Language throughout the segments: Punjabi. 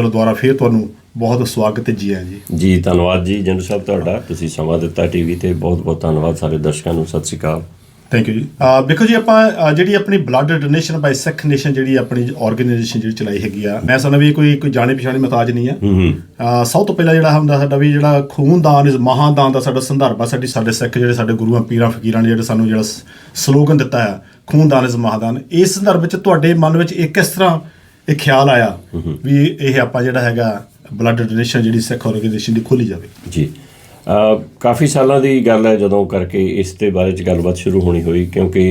ਚਲੋ ਦੁਬਾਰਾ ਫੇਰ ਤੁਹਾਨੂੰ ਬਹੁਤ ਸਵਾਗਤ ਜੀ ਆਇਆਂ ਜੀ। ਜੀ ਧੰਨਵਾਦ ਜੀ ਜੰਡੂ ਸਾਹਿਬ ਤੁਹਾਡਾ। ਤੁਸੀਂ ਸਮਾਂ ਦਿੱਤਾ ਟੀਵੀ ਤੇ। ਬਹੁਤ ਬਹੁਤ ਧੰਨਵਾਦ ਸਾਰੇ ਦਰਸ਼ਕਾਂ ਨੂੰ। ਸਤਿ ਸ਼੍ਰੀ ਅਕਾਲ। ਥੈਂਕ ਯੂ ਜੀ। ਵੇਖੋ ਜੀ ਆਪਾਂ ਜਿਹੜੀ ਆਪਣੀ blood donation by Sikh nation ਜਿਹੜੀ ਆਪਣੀ ਆਰਗੇਨਾਈਜੇਸ਼ਨ ਜਿਹੜੀ ਚਲਾਈ ਹੈਗੀ ਆ ਮੈਂ ਸਮਝਦਾ ਵੀ ਇਹ ਕੋਈ ਕੋਈ ਜਾਣੇ ਪਛਾਣੇ ਮਤਾਜ ਨਹੀਂ ਆ। ਹੂੰ ਹੂੰ। ਸਭ ਤੋਂ ਪਹਿਲਾਂ ਜਿਹੜਾ ਹੁੰਦਾ ਸਾਡਾ ਵੀ ਜਿਹੜਾ ਖੂਨਦਾਨ ਇਸ ਮਹਾਦਾਨ ਦਾ ਸਾਡਾ ਸੰਦਰਭ ਆ ਸਾਡੀ ਸਾਡੇ ਸਿੱਖ ਜਿਹੜੇ ਸਾਡੇ ਗੁਰੂਆਂ ਪੀਰਾਂ ਫਕੀਰਾਂ ਨੇ ਜਿਹੜੇ ਸਾਨੂੰ ਜਿਹੜਾ ਸਲੋਗਨ ਦਿੱਤਾ ਆ ਖੂਨਦਾਨ ਇਸ ਮਹਾਦਾਨ। ਇਸ ਸੰਦਰਭ ਵਿੱਚ ਤੁਹਾਡੇ ਮਨ ਵਿੱਚ ਇੱਕ ਇਸ ਤਰ੍ਹਾਂ ਇਹ ਖਿਆਲ ਆਇਆ ਵੀ ਇਹ ਆਪਾਂ ਜਿਹੜਾ ਹੈਗਾ ਬਲੱਡ ਡੋਨੇਸ਼ਨ ਜਿਹੜੀ ਸਿੱਖ ਆਰਗੇਨਾਈਜੇਸ਼ਨ ਦੀ ਖੋਲੀ ਜਾਵੇ। ਜੀ। ਕਾਫੀ ਸਾਲਾਂ ਦੀ ਗੱਲ ਹੈ ਜਦੋਂ ਕਰਕੇ ਇਸ ਦੇ ਬਾਰੇ ਚ ਗੱਲਬਾਤ ਸ਼ੁਰੂ ਹੋਣੀ ਹੋਈ ਕਿਉਂਕਿ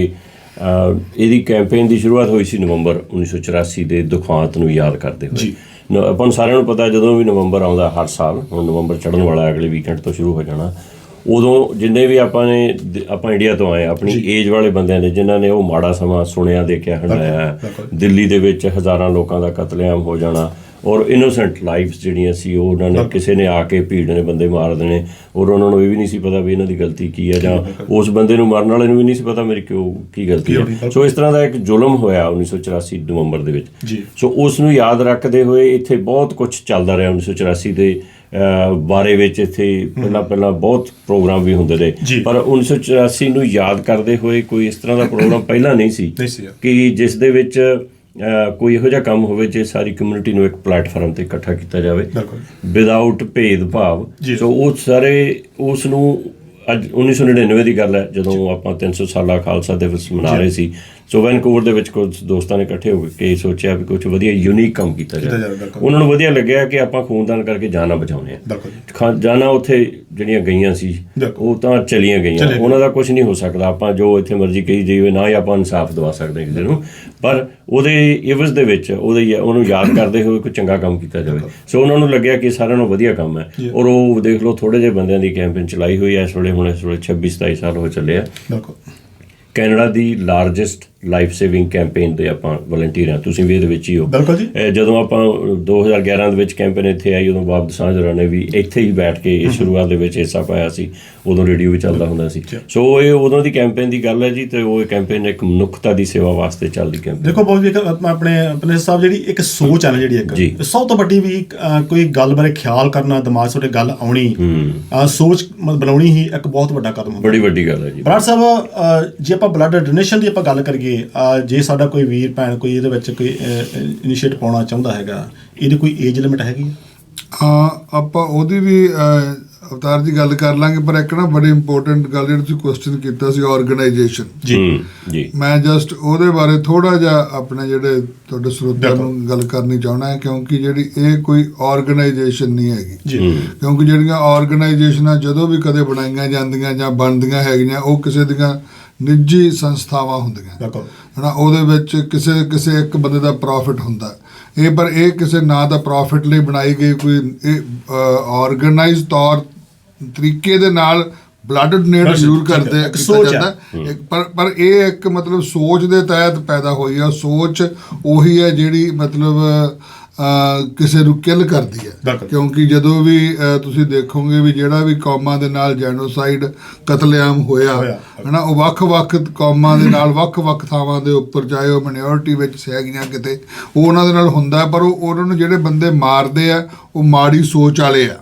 ਇਹਦੀ ਕੈਂਪੇਨ ਦੀ ਸ਼ੁਰੂਆਤ ਹੋਈ ਸੀ ਨਵੰਬਰ 1984 ਦੇ ਦੁਖਾਂਤ ਨੂੰ ਯਾਦ ਕਰਦੇ ਹੋਏ। ਆਪਾਂ ਨੂੰ ਸਾਰਿਆਂ ਨੂੰ ਪਤਾ ਜਦੋਂ ਵੀ ਨਵੰਬਰ ਆਉਂਦਾ ਹਰ ਸਾਲ ਹੁਣ ਨਵੰਬਰ ਚੜ੍ਹਨ ਵਾਲਾ ਅਗਲੇ ਵੀਕਐਂਡ ਤੋਂ ਸ਼ੁਰੂ ਹੋ ਜਾਣਾ। ਉਦੋਂ ਜਿੰਨੇ ਵੀ ਆਪਾਂ ਨੇ ਦ- ਆਪਾਂ ਇੰਡੀਆ ਤੋਂ ਆਏ ਆਪਣੀ ਏਜ ਵਾਲੇ ਬੰਦਿਆਂ ਨੇ ਜਿਨ੍ਹਾਂ ਨੇ ਉਹ ਮਾੜਾ ਸਮਾਂ ਸੁਣਿਆ ਦੇਖਿਆ ਹੰਡਾਇਆ। ਦਿੱਲੀ ਦੇ ਵਿੱਚ ਹਜ਼ਾਰਾਂ ਲੋਕਾਂ ਦਾ ਕਤਲੇਆਮ ਹੋ ਜਾਣਾ ਔਰ ਇਨੋਸੈਂਟ ਲਾਈਫਸ ਜਿਹੜੀਆਂ ਸੀ ਉਹ ਉਹਨਾਂ ਨੇ ਕਿਸੇ ਨੇ ਆ ਕੇ ਭੀੜ ਨੇ ਬੰਦੇ ਮਾਰ ਦੇਣੇ। ਔਰ ਉਹਨਾਂ ਨੂੰ ਇਹ ਵੀ ਨਹੀਂ ਸੀ ਪਤਾ ਵੀ ਇਹਨਾਂ ਦੀ ਗਲਤੀ ਕੀ ਹੈ ਜਾਂ ਉਸ ਬੰਦੇ ਨੂੰ ਮਾਰਨ ਵਾਲੇ ਨੂੰ ਵੀ ਨਹੀਂ ਸੀ ਪਤਾ ਮੇਰੀ ਕਿਉਂ ਕੀ ਗਲਤੀ ਹੈ। ਸੋ ਇਸ ਤਰ੍ਹਾਂ ਦਾ ਇੱਕ ਜ਼ੁਲਮ ਹੋਇਆ 1984 ਨਵੰਬਰ ਦੇ ਵਿੱਚ। ਸੋ ਉਸ ਨੂੰ ਯਾਦ ਰੱਖਦੇ ਹੋਏ ਇੱਥੇ ਬਹੁਤ ਕੁਝ ਚੱਲਦਾ ਰਿਹਾ 1984 ਦੇ ਬਾਰੇ ਵਿੱਚ ਇੱਥੇ ਪਹਿਲਾਂ ਪਹਿਲਾਂ ਬਹੁਤ ਪ੍ਰੋਗਰਾਮ ਵੀ ਹੁੰਦੇ। ਰਹੇ। ਪਰ 1984 ਨੂੰ ਯਾਦ ਕਰਦੇ ਹੋਏ ਕੋਈ ਇਸ ਤਰ੍ਹਾਂ ਦਾ ਪ੍ਰੋਗਰਾਮ ਪਹਿਲਾਂ ਨਹੀਂ ਸੀ। ਕਿ ਜਿਸ ਦੇ ਵਿੱਚ ਕੋਈ ਇਹੋ ਜਿਹਾ ਕੰਮ ਹੋਵੇ ਜੇ ਸਾਰੀ ਕਮਿਊਨਿਟੀ ਨੂੰ ਇੱਕ ਪਲੇਟਫਾਰਮ ਤੇ ਇਕੱਠਾ ਕੀਤਾ ਜਾਵੇ ਵਿਦਆਊਟ ਭੇਦਭਾਵ ਜੀ। ਸੋ ਉਹ ਸਾਰੇ ਉਸ ਨੂੰ ਅੱਜ 1999 ਦੀ ਗੱਲ ਹੈ ਜਦੋਂ ਆਪਾਂ 300 ਸਾਲਾ ਖਾਲਸਾ ਦਿਵਸ ਮਨਾ ਰਹੇ ਸੀ। ਸੋ ਵੈਨਕੂਵਰ ਦੇ ਵਿੱਚ ਕੁਝ ਦੋਸਤਾਂ ਨੇ ਇਕੱਠੇ ਹੋ ਕੇ ਸੋਚਿਆ ਵੀ ਕੁਝ ਵਧੀਆ ਯੂਨੀਕ ਕੰਮ ਕੀਤਾ ਜਾਵੇ। ਉਹਨਾਂ ਨੂੰ ਵਧੀਆ ਲੱਗਿਆ ਕਿ ਆਪਾਂ ਖੂਨਦਾਨ ਕਰਕੇ ਜਾਨਾਂ ਬਚਾਉਣੇ ਆ ਜਾਨਾਂ ਉੱਥੇ ਜਿਹੜੀਆਂ ਗਈਆਂ ਸੀ। ਉਹ ਤਾਂ ਚਲੀਆਂ ਗਈਆਂ। ਉਹਨਾਂ ਦਾ ਕੁਝ ਨਹੀਂ ਹੋ ਸਕਦਾ। ਆਪਾਂ ਜੋ ਇੱਥੇ ਮਰਜ਼ੀ ਕਹੀ ਜਾਈਏ ਨਾ ਹੀ ਆਪਾਂ ਇਨਸਾਫ ਦਵਾ ਸਕਦੇ ਕਿਸੇ ਨੂੰ। ਪਰ ਉਹਦੇ ਇਵਜ਼ ਦੇ ਵਿੱਚ ਉਹਦੇ ਉਹਨੂੰ ਯਾਦ ਕਰਦੇ ਹੋਏ ਕੋਈ ਚੰਗਾ ਕੰਮ ਕੀਤਾ ਜਾਵੇ। ਸੋ ਉਹਨਾਂ ਨੂੰ ਲੱਗਿਆ ਕਿ ਸਾਰਿਆਂ ਨੂੰ ਵਧੀਆ ਕੰਮ ਹੈ। ਔਰ ਉਹ ਦੇਖ ਲਓ ਥੋੜੇ ਜਿਹੇ ਬੰਦਿਆਂ ਦੀ ਕੈਂਪੇਨ ਚਲਾਈ ਹੋਈ ਹੈ। ਇਸ ਵੇਲੇ ਹੁਣ ਇਸ ਵੇਲੇ 26 27 ਸਾਲ ਹੋ ਚੱਲੇ ਆ। ਬਿਲਕੁਲ। ਕੈਨੇਡਾ ਦੀ ਲਾਰਜੈਸਟ ਲਾਈਫ ਸੇਵਿੰਗ ਕੈਂਪੇਨ ਦੇ ਆਪਾਂ ਵਲੰਟੀਅਰ ਹਾਂ। ਤੁਸੀਂ ਵੀ ਇਹਦੇ ਵਿੱਚ ਹੀ ਹੋ। ਬਿਲਕੁਲ ਜੀ। ਜਦੋਂ ਆਪਾਂ 2011 ਦੇ ਵਿੱਚ ਕੈਂਪੇਨ ਇੱਥੇ ਆਈ ਉਦੋਂ ਬਾਬ ਦਸਾਂਝ ਹੋਰਾਂ ਨੇ ਵੀ ਇੱਥੇ ਹੀ ਬੈਠ ਕੇ ਇਹ ਸ਼ੁਰੂਆਤ ਦੇ ਵਿੱਚ ਹਿੱਸਾ ਪਾਇਆ ਸੀ। ਉਦੋਂ ਰੇਡੀਓ ਵੀ ਚੱਲਦਾ ਹੁੰਦਾ ਸੀ। ਸੋ ਇਹ ਉਦੋਂ ਦੀ ਕੈਂਪੇਨ ਦੀ ਗੱਲ ਹੈ ਜੀ ਤੇ ਉਹ ਕੈਂਪੇਨ ਇੱਕ ਮਨੁੱਖਤਾ ਦੀ ਸੇਵਾ ਵਾਸਤੇ ਚੱਲਦੀ ਕੈਂਪੇਨ। ਦੇਖੋ ਬਹੁਤ ਇੱਕ ਆਪਣਾ- ਆਪਣੇ ਸਾਹਿਬ ਜਿਹੜੀ ਇੱਕ ਸੋਚ ਨਾ ਜਿਹੜੀ ਇੱਕ। ਸਭ ਤੋਂ ਵੱਡੀ ਵੀ ਕੋਈ ਗੱਲ ਬਾਰੇ ਖਿਆਲ ਕਰਨਾ ਦਿਮਾਗ 'ਚ ਤੁਹਾਡੇ ਗੱਲ ਆਉਣੀ ਸੋਚ ਬਣਾਉਣੀ ਹੀ ਇੱਕ ਬਹੁਤ ਵੱਡਾ ਕਦਮ ਹੁੰਦਾ। ਬੜੀ ਵੱਡੀ ਗੱਲ ਹੈ ਜੀ। ਬਰਾੜ ਸਾਹਿਬ ਜੇ ਆਪਾਂ ਬਲੱਡ ਡੋਨੇਸ਼ਨ ਦੀ ਆਪਾਂ ਗੱਲ ਕਰੀਏ ਅਹ, ਜੇ ਸਾਡਾ ਕੋਈ ਵੀਰ ਭੈਣ ਕੋਈ ਇਹਦੇ ਵਿੱਚ ਕੋਈ ਇਨੀਸ਼ੀਏਟ ਪਾਉਣਾ ਚਾਹੁੰਦਾ ਹੈਗਾ ਇਹਦੀ ਕੋਈ ਏਜ ਲਿਮਿਟ ਹੈਗੀ ਹੈ? ਹਾਂ ਆਪਾਂ ਉਹਦੀ ਵੀ ਅਵਤਾਰ ਦੀ ਗੱਲ ਕਰ ਲਾਂਗੇ ਪਰ ਇੱਕ ਨਾ ਬੜੀ ਇੰਪੋਰਟੈਂਟ ਗੱਲ ਜਿਹੜੀ ਤੁਸੀਂ ਕੁਐਸਚਨ ਕੀਤਾ ਸੀ ਆਰਗੇਨਾਈਜੇਸ਼ਨ ਹੂੰ, ਜੀ। ਮੈਂ ਜਸਟ ਉਹਦੇ ਬਾਰੇ ਥੋੜਾ ਜਿਹਾ ਆਪਣੇ ਜਿਹੜੇ ਤੁਹਾਡੇ ਸਰੋਤਿਆਂ ਨੂੰ ਗੱਲ ਕਰਨੀ ਚਾਹਣਾ ਹੈ ਕਿਉਂਕਿ ਜਿਹੜੀ ਇਹ ਕੋਈ ਆਰਗੇਨਾਈਜੇਸ਼ਨ ਨਹੀਂ ਹੈਗੀ। ਜੀ। ਕਿਉਂਕਿ ਜਿਹੜੀਆਂ ਆਰਗੇਨਾਈਜੇਸ਼ਨਾਂ ਜਦੋਂ ਵੀ ਕਦੇ ਬਣਾਈਆਂ ਜਾਂਦੀਆਂ ਜਾਂ ਬਣਦੀਆਂ ਹੈਗੀਆਂ ਉਹ ਕਿਸੇ ਦੀਆਂ ਨਿੱਜੀ ਸੰਸਥਾਵਾਂ ਹੁੰਦੀਆਂ। ਬਿਲਕੁਲ ਹਨਾ ਉਹਦੇ ਵਿੱਚ ਕਿਸੇ ਕਿਸੇ ਇੱਕ ਬੰਦੇ ਦਾ ਪ੍ਰੋਫਿਟ ਹੁੰਦਾ। ਇਹ ਪਰ ਇਹ ਕਿਸੇ ਨਾਂ ਦਾ ਪ੍ਰੋਫਿਟ ਲਈ ਬਣਾਈ ਗਈ ਕੋਈ ਇਹ ਆਰਗੇਨਾਈਜ਼ ਤੌਰ ਤਰੀਕੇ ਦੇ ਨਾਲ ਬਲੱਡ ਡੋਨੇਟ ਜ਼ਰੂਰ ਕਰਦੇ ਕੀਤਾ। ਜਾਂਦਾ। ਪਰ ਪਰ ਇਹ ਇੱਕ ਮਤਲਬ ਸੋਚ ਦੇ ਤਹਿਤ ਪੈਦਾ ਹੋਈ ਆ। ਸੋਚ ਉਹੀ ਹੈ ਜਿਹੜੀ ਮਤਲਬ ਕਿਸੇ ਨੂੰ ਕਿਲ ਕਰਦੀ ਹੈ। ਕਿਉਂਕਿ ਜਦੋਂ ਵੀ ਤੁਸੀਂ ਦੇਖੋਗੇ ਵੀ ਜਿਹੜਾ ਵੀ ਕੌਮਾਂ ਦੇ ਨਾਲ ਜੈਨੋਸਾਈਡ ਕਤਲੇਆਮ ਹੋਇਆ। ਹਨਾ ਉਹ ਵੱਖ-ਵੱਖ ਕੌਮਾਂ ਦੇ ਨਾਲ ਵੱਖ-ਵੱਖ ਥਾਵਾਂ ਦੇ ਉੱਪਰ ਚਾਹੇ ਉਹ ਮਿਨੋਰਿਟੀ ਵਿੱਚ ਸਹਿਗੀਆਂ ਕਿਤੇ ਉਹ ਉਹਨਾਂ ਦੇ ਨਾਲ ਹੁੰਦਾ ਪਰ ਉਹ ਉਹਨਾਂ ਨੂੰ ਜਿਹੜੇ ਬੰਦੇ ਮਾਰਦੇ ਆ ਉਹ ਮਾੜੀ ਸੋਚ ਵਾਲੇ ਆ।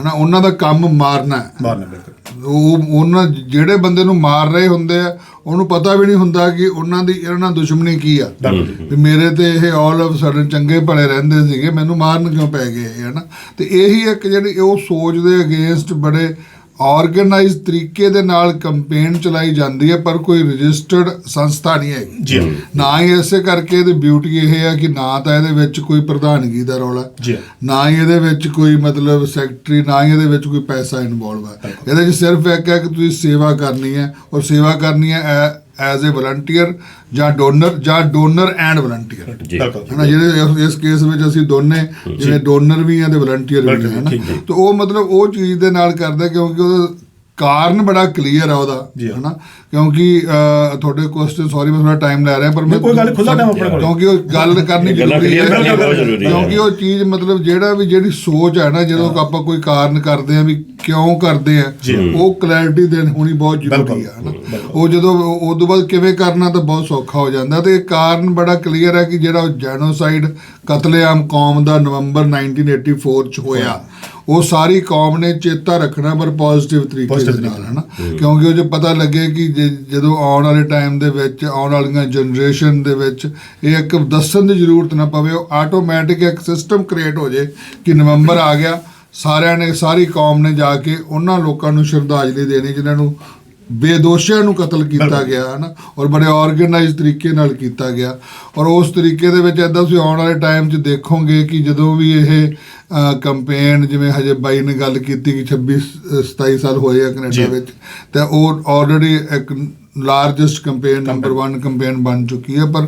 ਹਨਾ ਉਹਨਾਂ ਦਾ ਕੰਮ ਮਾਰਨਾ। ਹੈ ਮਾਰਨਾ ਬਿਲਕੁਲ। ਉਹ ਉਹਨਾਂ ਜਿਹੜੇ ਬੰਦੇ ਨੂੰ ਮਾਰ ਰਹੇ ਹੁੰਦੇ ਆ ਉਹਨੂੰ ਪਤਾ ਵੀ ਨਹੀਂ ਹੁੰਦਾ ਕਿ ਉਹਨਾਂ ਦੀ ਇਹਨਾਂ ਨਾਲ ਦੁਸ਼ਮਣੀ ਕੀ ਆ। ਵੀ ਮੇਰੇ ਤੇ ਇਹ ਆਲ ਆਫ ਸਡਨ ਚੰਗੇ ਭਲੇ ਰਹਿੰਦੇ ਸੀਗੇ ਮੈਨੂੰ ਮਾਰਨ ਕਿਉਂ ਪੈ ਗਏ ਇਹ ਹਨਾ? ਤੇ ਇਹੀ ਇੱਕ ਜਿਹੜੀ ਉਹ ਸੋਚ ਦੇ ਅਗੇਂਸਟ ਬੜੇ ਆਰਗੇਨਾਈਜ਼ ਤਰੀਕੇ ਦੇ ਨਾਲ ਕੈਂਪੇਨ ਚਲਾਈ ਜਾਂਦੀ ਹੈ ਪਰ ਕੋਈ ਰਜਿਸਟਰਡ ਸੰਸਥਾ ਨਹੀਂ ਹੈਗੀ। ਜੀ। ਨਾ ਹੀ ਐਸੇ ਕਰਕੇ ਇਹਦੀ ਬਿਊਟੀ ਇਹ ਹੈ ਕਿ ਨਾ ਤਾਂ ਇਹਦੇ ਵਿੱਚ ਕੋਈ ਪ੍ਰਧਾਨਗੀ ਦਾ ਰੌਲਾ ਜੀ। ਨਾ ਹੀ ਇਹਦੇ ਵਿੱਚ ਕੋਈ ਮਤਲਬ ਸੈਕਟਰੀ ਨਾ ਹੀ ਇਹਦੇ ਵਿੱਚ ਕੋਈ ਪੈਸਾ ਇਨਵੋਲਵ ਹੈ। ਇਹਦੇ ਵਿੱਚ ਸਿਰਫ ਇੱਕ ਹੈ ਕਿ ਤੁਸੀਂ ਸੇਵਾ ਕਰਨੀ ਹੈ ਔਰ ਸੇਵਾ ਕਰਨੀ ਹੈ ਐਜ਼ ਅ ਵਲੰਟੀਅਰ ਜਾਂ ਡੋਨਰ ਜਾਂ ਡੋਨਰ ਐਂਡ ਵਲੰਟੀਅਰ ਹਨਾ ਜਿਹੜੇ ਇਸ- ਕੇਸ ਵਿੱਚ ਅਸੀਂ ਦੋਨੇ ਜਿਵੇਂ ਡੋਨਰ ਵੀ ਆ ਤੇ ਵਲੰਟੀਅਰ ਵੀ ਆ ਹਨਾ। ਤੇ ਉਹ ਮਤਲਬ ਉਹ ਚੀਜ਼ ਦੇ ਨਾਲ ਕਰਦਾ ਕਿਉਂਕਿ ਉਹਦਾ ਕਾਰਨ ਬੜਾ ਕਲੀਅਰ ਆ ਉਹਦਾ। ਹਨਾ ਕਿਉਂਕਿ ਤੁਹਾਡੇ ਕੁਐਸਚਨ ਸੌਰੀ ਮੈਂ ਥੋੜਾ ਟਾਈਮ ਲੈ ਰਿਹਾ ਪਰ ਨਹੀਂ, ਕੋਈ ਗੱਲ ਖੁੱਲ੍ਹਾ time ਆਪਣੇ ਕੋਲ। ਕਿਉਂਕਿ ਉਹ ਗੱਲ ਕਰਨੀ ਜ਼ਰੂਰੀ ਹੈ। ਕਿਉਂਕਿ ਉਹ ਚੀਜ਼ ਮਤਲਬ ਜਿਹੜਾ ਵੀ ਜਿਹੜੀ ਸੋਚ ਹੈ ਨਾ ਜਦੋਂ ਆਪਾਂ ਕੋਈ ਕਾਰਨ ਕਰਦੇ ਆ ਵੀ ਕਿਉਂ ਕਰਦੇ ਆ ਉਹ ਕਲੈਰਿਟੀ ਦੇਣ ਹੋਣੀ ਬਹੁਤ ਜ਼ਰੂਰੀ ਆ ਹਨਾ? ਉਹ ਜਦੋਂ ਉਹ ਤੋਂ ਬਾਅਦ ਕਿਵੇਂ ਕਰਨਾ ਤਾਂ ਬਹੁਤ ਸੌਖਾ ਹੋ ਜਾਂਦਾ ਤੇ ਕਾਰਨ ਬੜਾ ਕਲੀਅਰ ਹੈ ਕਿ ਜਿਹੜਾ ਜੈਨੋਸਾਈਡ ਕਤਲੇਆਮ ਕੌਮ ਦਾ ਨਵੰਬਰ 1984 ਚ ਹੋਇਆ ਉਹ ਸਾਰੀ ਕੌਮ ਨੇ ਚੇਤਾ ਰੱਖਣਾ ਪਰ ਪੋਜ਼ਿਟਿਵ ਤਰੀਕੇ ਨਾਲ ਹਨਾ? ਕਿਉਂਕਿ ਉਹ ਜੋ ਪਤਾ ਲੱਗੇ ਕਿ ਜਦੋਂ ਆਉਣ ਵਾਲੇ ਟਾਈਮ ਦੇ ਵਿੱਚ ਆਉਣ ਵਾਲੀਆਂ ਜਨਰੇਸ਼ਨ ਦੇ ਵਿੱਚ ਇਹ ਇੱਕ ਦੱਸਣ ਦੀ ਜ਼ਰੂਰਤ ਨਾ ਪਵੇ ਉਹ ਆਟੋਮੈਟਿਕ ਇੱਕ ਸਿਸਟਮ ਕ੍ਰੀਏਟ ਹੋ ਜੇ ਕਿ ਨਵੰਬਰ ਆ ਗਿਆ ਸਾਰਿਆਂ ਨੇ ਸਾਰੀ ਕੌਮ ਨੇ ਜਾ ਕੇ ਉਹਨਾਂ ਲੋਕਾਂ ਨੂੰ ਸ਼ਰਧਾਂਜਲੀ ਦੇਣੀ ਜਿਨ੍ਹਾਂ ਨੂੰ ਬੇਦੋਸ਼ੀਆਂ ਨੂੰ ਕਤਲ ਕੀਤਾ ਗਿਆ ਹੈ ਨਾ ਔਰ ਬੜੇ ਆਰਗੇਨਾਈਜ਼ ਤਰੀਕੇ ਨਾਲ ਕੀਤਾ ਗਿਆ। ਔਰ ਉਸ ਤਰੀਕੇ ਦੇ ਵਿੱਚ ਐਦਾਂ ਤੁਸੀਂ ਆਉਣ ਵਾਲੇ ਟਾਈਮ 'ਚ ਦੇਖੋਗੇ ਕਿ ਜਦੋਂ ਵੀ ਇਹ ਕੰਪੇਨ ਜਿਵੇਂ ਹਜੇ ਬਾਈ ਨੇ ਗੱਲ ਕੀਤੀ ਕਿ 26 ਅ, 27 ਸਾਲ ਹੋਏ ਆ। ਕੈਨੇਡਾ ਵਿੱਚ ਤੇ ਉਹ ਆਲਰੇਡੀ ਇੱਕ ਲਾਰਜੈਸਟ ਕੰਪੇਨ ਨੰਬਰ 1 ਕੰਪੇਨ ਬਣ ਚੁੱਕੀ ਹੈ ਪਰ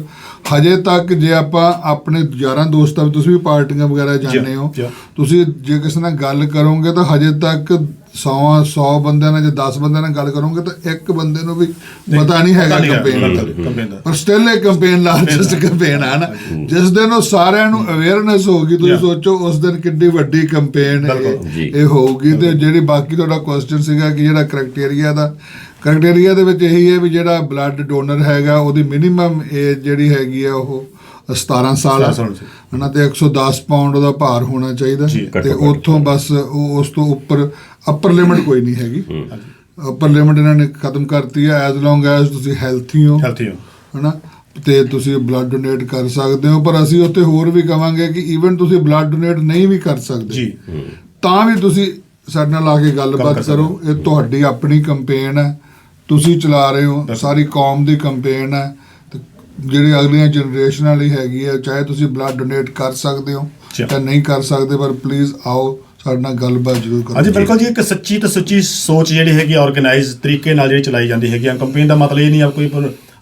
ਹਜੇ ਤੱਕ ਜੇ ਆਪਾਂ ਆਪਣੇ ਯਾਰਾਂ ਦੋਸਤਾਂ ਤੁਸੀਂ ਵੀ ਪਾਰਟੀਆਂ ਵਗੈਰਾ ਜਾਂਦੇ ਹੋ। ਤੁਸੀਂ ਜੇ ਕਿਸੇ ਨਾਲ ਗੱਲ ਕਰੋਗੇ ਤਾਂ ਹਜੇ ਤੱਕ 100 100 ਬੰਦਿਆਂ ਨਾਲ ਜੇ 10 ਬੰਦਿਆਂ ਨਾਲ ਗੱਲ ਕਰੋਗੇ ਤਾਂ ਇੱਕ ਬੰਦੇ ਨੂੰ ਵੀ ਪਤਾ ਨਹੀਂ ਹੈਗਾ ਕੰਪੇਨ ਦਾ ਪਰ ਸਟਿਲ ਇਹ ਕੰਪੇਨ ਲਾਰਜੈਸਟ ਕੰਪੇਨ ਹੈ ਨਾ ਜਿਸ ਦਿਨ ਉਹ ਸਾਰਿਆਂ ਨੂੰ ਅਵੇਅਰਨੈਸ ਹੋਗੀ ਤੁਸੀਂ. ਸੋਚੋ ਉਸ ਦਿਨ ਕਿੰਨੀ ਵੱਡੀ ਕੰਪੇਨ। ਇਹ ਹੋਊਗੀ ਤੇ ਜਿਹੜੀ ਬਾਕੀ ਤੁਹਾਡਾ ਕੁਐਸਚਨ ਸੀਗਾ ਕਿ ਜਿਹੜਾ ਕ੍ਰਾਈਟੇਰੀਆ ਦਾ ਕ੍ਰਾਈਟੇਰੀਆ ਦੇ ਵਿੱਚ ਇਹੀ ਹੈ ਵੀ ਜਿਹੜਾ ਬਲੱਡ ਡੋਨਰ ਹੈਗਾ ਉਹਦੀ ਮਿਨੀਮਮ ਏਜ ਜਿਹੜੀ ਹੈਗੀ ਆ ਉਹ 17 ਸਾਲ ਹੈ 17 ਸਾਲ ਸੀ। ਹਨਾ ਤੇ 110 ਪਾਉਂਡ ਉਹਦਾ ਭਾਰ ਹੋਣਾ ਚਾਹੀਦਾ। ਤੇ। ਉੱਥੋਂ ਬਸ ਉਸ ਤੋਂ ਉੱਪਰ ਅਪਰ ਲਿਮਿਟ ਕੋਈ ਨਹੀਂ ਹੈਗੀ। ਅਪਰ ਲਿਮਿਟ ਇਹਨਾਂ ਨੇ ਖਤਮ ਕਰਤੀ ਹੈ ਐਜ਼ ਲੌਂਗ ਐਜ਼ ਤੁਸੀਂ ਹੈਲਥੀ ਹੋ। ਹੈਲਥੀ ਹੋ। ਹਨਾ ਤੇ ਤੁਸੀਂ ਬਲੱਡ ਡੋਨੇਟ ਕਰ ਸਕਦੇ ਹੋ। ਪਰ ਅਸੀਂ ਉੱਥੇ ਹੋਰ ਵੀ ਕਵਾਂਗੇ ਕਿ ਈਵਨ ਤੁਸੀਂ ਬਲੱਡ ਡੋਨੇਟ ਨਹੀਂ ਵੀ ਕਰ ਸਕਦੇ। ਜੀ। ਤਾਂ ਵੀ ਤੁਸੀਂ ਸਾਡੇ ਨਾਲ ਆ ਕੇ ਗੱਲ ਗੱਲਬਾਤ ਕਰੋ ਇਹ ਤੁਹਾਡੀ ਆਪਣੀ ਕੰਪੇਨ ਹੈ। ਤੁਸੀਂ ਚਲਾ ਰਹੇ ਹੋ ਸਾਰੀ ਕੌਮ ਦੀ ਕੰਪੇਨ ਹੈ ਜਿਹੜੀ ਅਗਲੀਆਂ ਜਨਰੇਸ਼ਨਾਂ ਲਈ ਹੈਗੀ ਹੈ ਚਾਹੇ ਤੁਸੀਂ ਬਲੱਡ ਡੋਨੇਟ ਕਰ ਸਕਦੇ ਹੋ ਜੀ। ਨਹੀਂ ਕਰ ਸਕਦੇ ਪਰ ਪਲੀਜ਼ ਆਓ ਸਾਡੇ ਨਾਲ ਗੱਲਬਾਤ ਜ਼ਰੂਰ ਕਰੋ। ਹਾਂਜੀ ਬਿਲਕੁਲ ਜੀ ਇੱਕ ਸੱਚੀ ਤੇ ਸੁੱਚੀ ਸੋਚ ਜਿਹੜੀ ਹੈਗੀ ਆਰਗੇਨਾਈਜ਼ ਤਰੀਕੇ ਨਾਲ ਜਿਹੜੀ ਚਲਾਈ ਜਾਂਦੀ ਹੈਗੀ ਆ। ਕੰਪਨੀ ਦਾ ਮਤਲਬ ਇਹ ਨਹੀਂ ਆ ਕੋਈ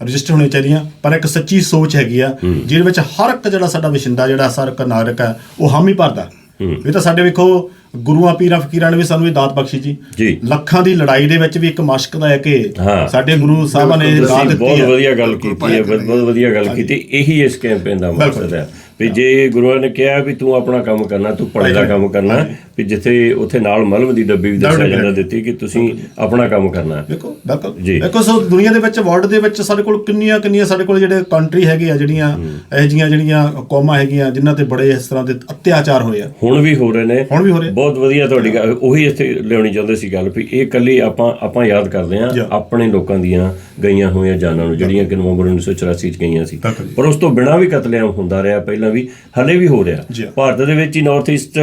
ਰਜਿਸਟਰ ਹੋਣੀ ਚਾਹੀਦੀਆਂ ਪਰ ਇੱਕ ਸੱਚੀ ਸੋਚ ਹੈਗੀ ਆ ਜਿਹਦੇ ਵਿੱਚ ਹਰ ਇੱਕ ਜਿਹੜਾ ਸਾਡਾ ਵਸਿੰਦਾ ਜਿਹੜਾ ਹਰ ਇੱਕ ਨਾਗਰਿਕ ਹੈ ਉਹ ਹਾਮੀ ਭਰਦਾ। ਇਹ ਤਾਂ ਸਾਡੇ ਵੇਖੋ ਗੁਰੂਆਂ ਪੀਰਾਂ ਫਕੀਰਾਂ ਨੇ ਵੀ ਸਾਨੂੰ ਇਹ ਦਾਤ ਬਖਸ਼ੀ ਜੀ। ਜੀ। ਲੱਖਾਂ ਦੀ ਲੜਾਈ ਦੇ ਵਿੱਚ ਵੀ ਇੱਕ ਮਸ਼ਕ ਦਾ ਹੈ। ਕਿ। ਸਾਡੇ ਗੁਰੂ ਸਾਹਿਬਾਂ ਨੇ ਦਾਤ ਦਿੱਤੀ ਬਹੁਤ ਹੈ। ਵਧੀਆ ਗੱਲ ਕੀਤੀ ਹੈ ਬਹੁਤ ਬਹੁਤ ਵਧੀਆ ਗੱਲ ਕੀਤੀ। ਇਹੀ ਇਸ ਕੈਂਪੇਨ ਦਾ ਮਕਸਦ ਹੈ। ਵੀ ਜੇ ਗੁਰੂਆਂ ਨੇ ਕਿਹਾ ਵੀ ਤੂੰ ਆਪਣਾ ਕੰਮ ਕਰਨਾ ਤੂੰ ਭਲੇ ਦਾ ਕੰਮ ਕਰਨਾ ਵੀ ਜਿੱਥੇ ਉੱਥੇ ਨਾਲ ਮਲਮ ਦੀ ਡੱਬੀ ਵੀ ਦੱਸਿਆ ਜਾਂਦਾ ਦਿੱਤੀ ਕਿ ਤੁਸੀਂ ਆਪਣਾ ਕੰਮ ਕਰਨਾ। ਹੈ। ਦੇਖੋ ਬਿਲਕੁਲ। ਦੇਖੋ ਸੋ ਦੁਨੀਆ ਦੇ ਵਿੱਚ ਵਰਲਡ ਦੇ ਵਿੱਚ ਸਾਡੇ ਕੋਲ ਕਿੰਨੀਆਂ ਕਿੰਨੀਆਂ ਸਾਡੇ ਕੋਲ ਜਿਹੜੇ ਕੰਟਰੀ ਹੈਗੇ ਆ ਜਿਹੜੀਆਂ ਇਹ ਜੀਆਂ ਜਿਹੜੀਆਂ ਕੌਮਾਂ ਹੈਗੀਆਂ ਜਿਨ੍ਹਾਂ ਤੇ ਬੜੇ ਇਸ ਤਰ੍ਹਾਂ ਦੇ ਅਤਿਆਚਾਰ ਹੋਏ ਆ। ਹੁਣ ਵੀ ਹੋ ਰਹੇ ਨੇ। ਹੁਣ ਵੀ ਹੋ ਰਹੇ। ਆ। ਬਹੁਤ ਵਧੀਆ ਤੁਹਾਡੀ ਗੱਲ। ਉਹੀ ਇੱਥੇ ਲਿਆਉਣੀ ਚਾਹੁੰਦੇ ਸੀ ਗੱਲ ਵੀ ਇਹ ਕੱਲੀ ਆਪਾਂ ਆਪਾਂ ਯਾਦ ਕਰਦੇ ਜੀ। ਆਪਣੇ ਲੋਕਾਂ ਦੀਆਂ ਗਈਆਂ ਹੋਈਆਂ ਜਾਨਾਂ ਨੂੰ ਜਿਹੜੀਆਂ ਕਿ ਨਵੰਬਰ 1984 ਚ ਗਈਆਂ ਸੀ। ਪਰ ਉਸ ਤੋਂ ਬਿਨਾਂ ਵੀ ਕਤਲੇਆਮ ਹੁੰਦਾ ਰਿਹਾ। ਪਹਿਲਾਂ ਵੀ ਹਲੇ ਵੀ ਹੋ ਰਿਹਾ। ਭਾਰਤ ਦੇ ਵਿੱਚ ਹੀ ਨਾਰਥ ਈਸਟ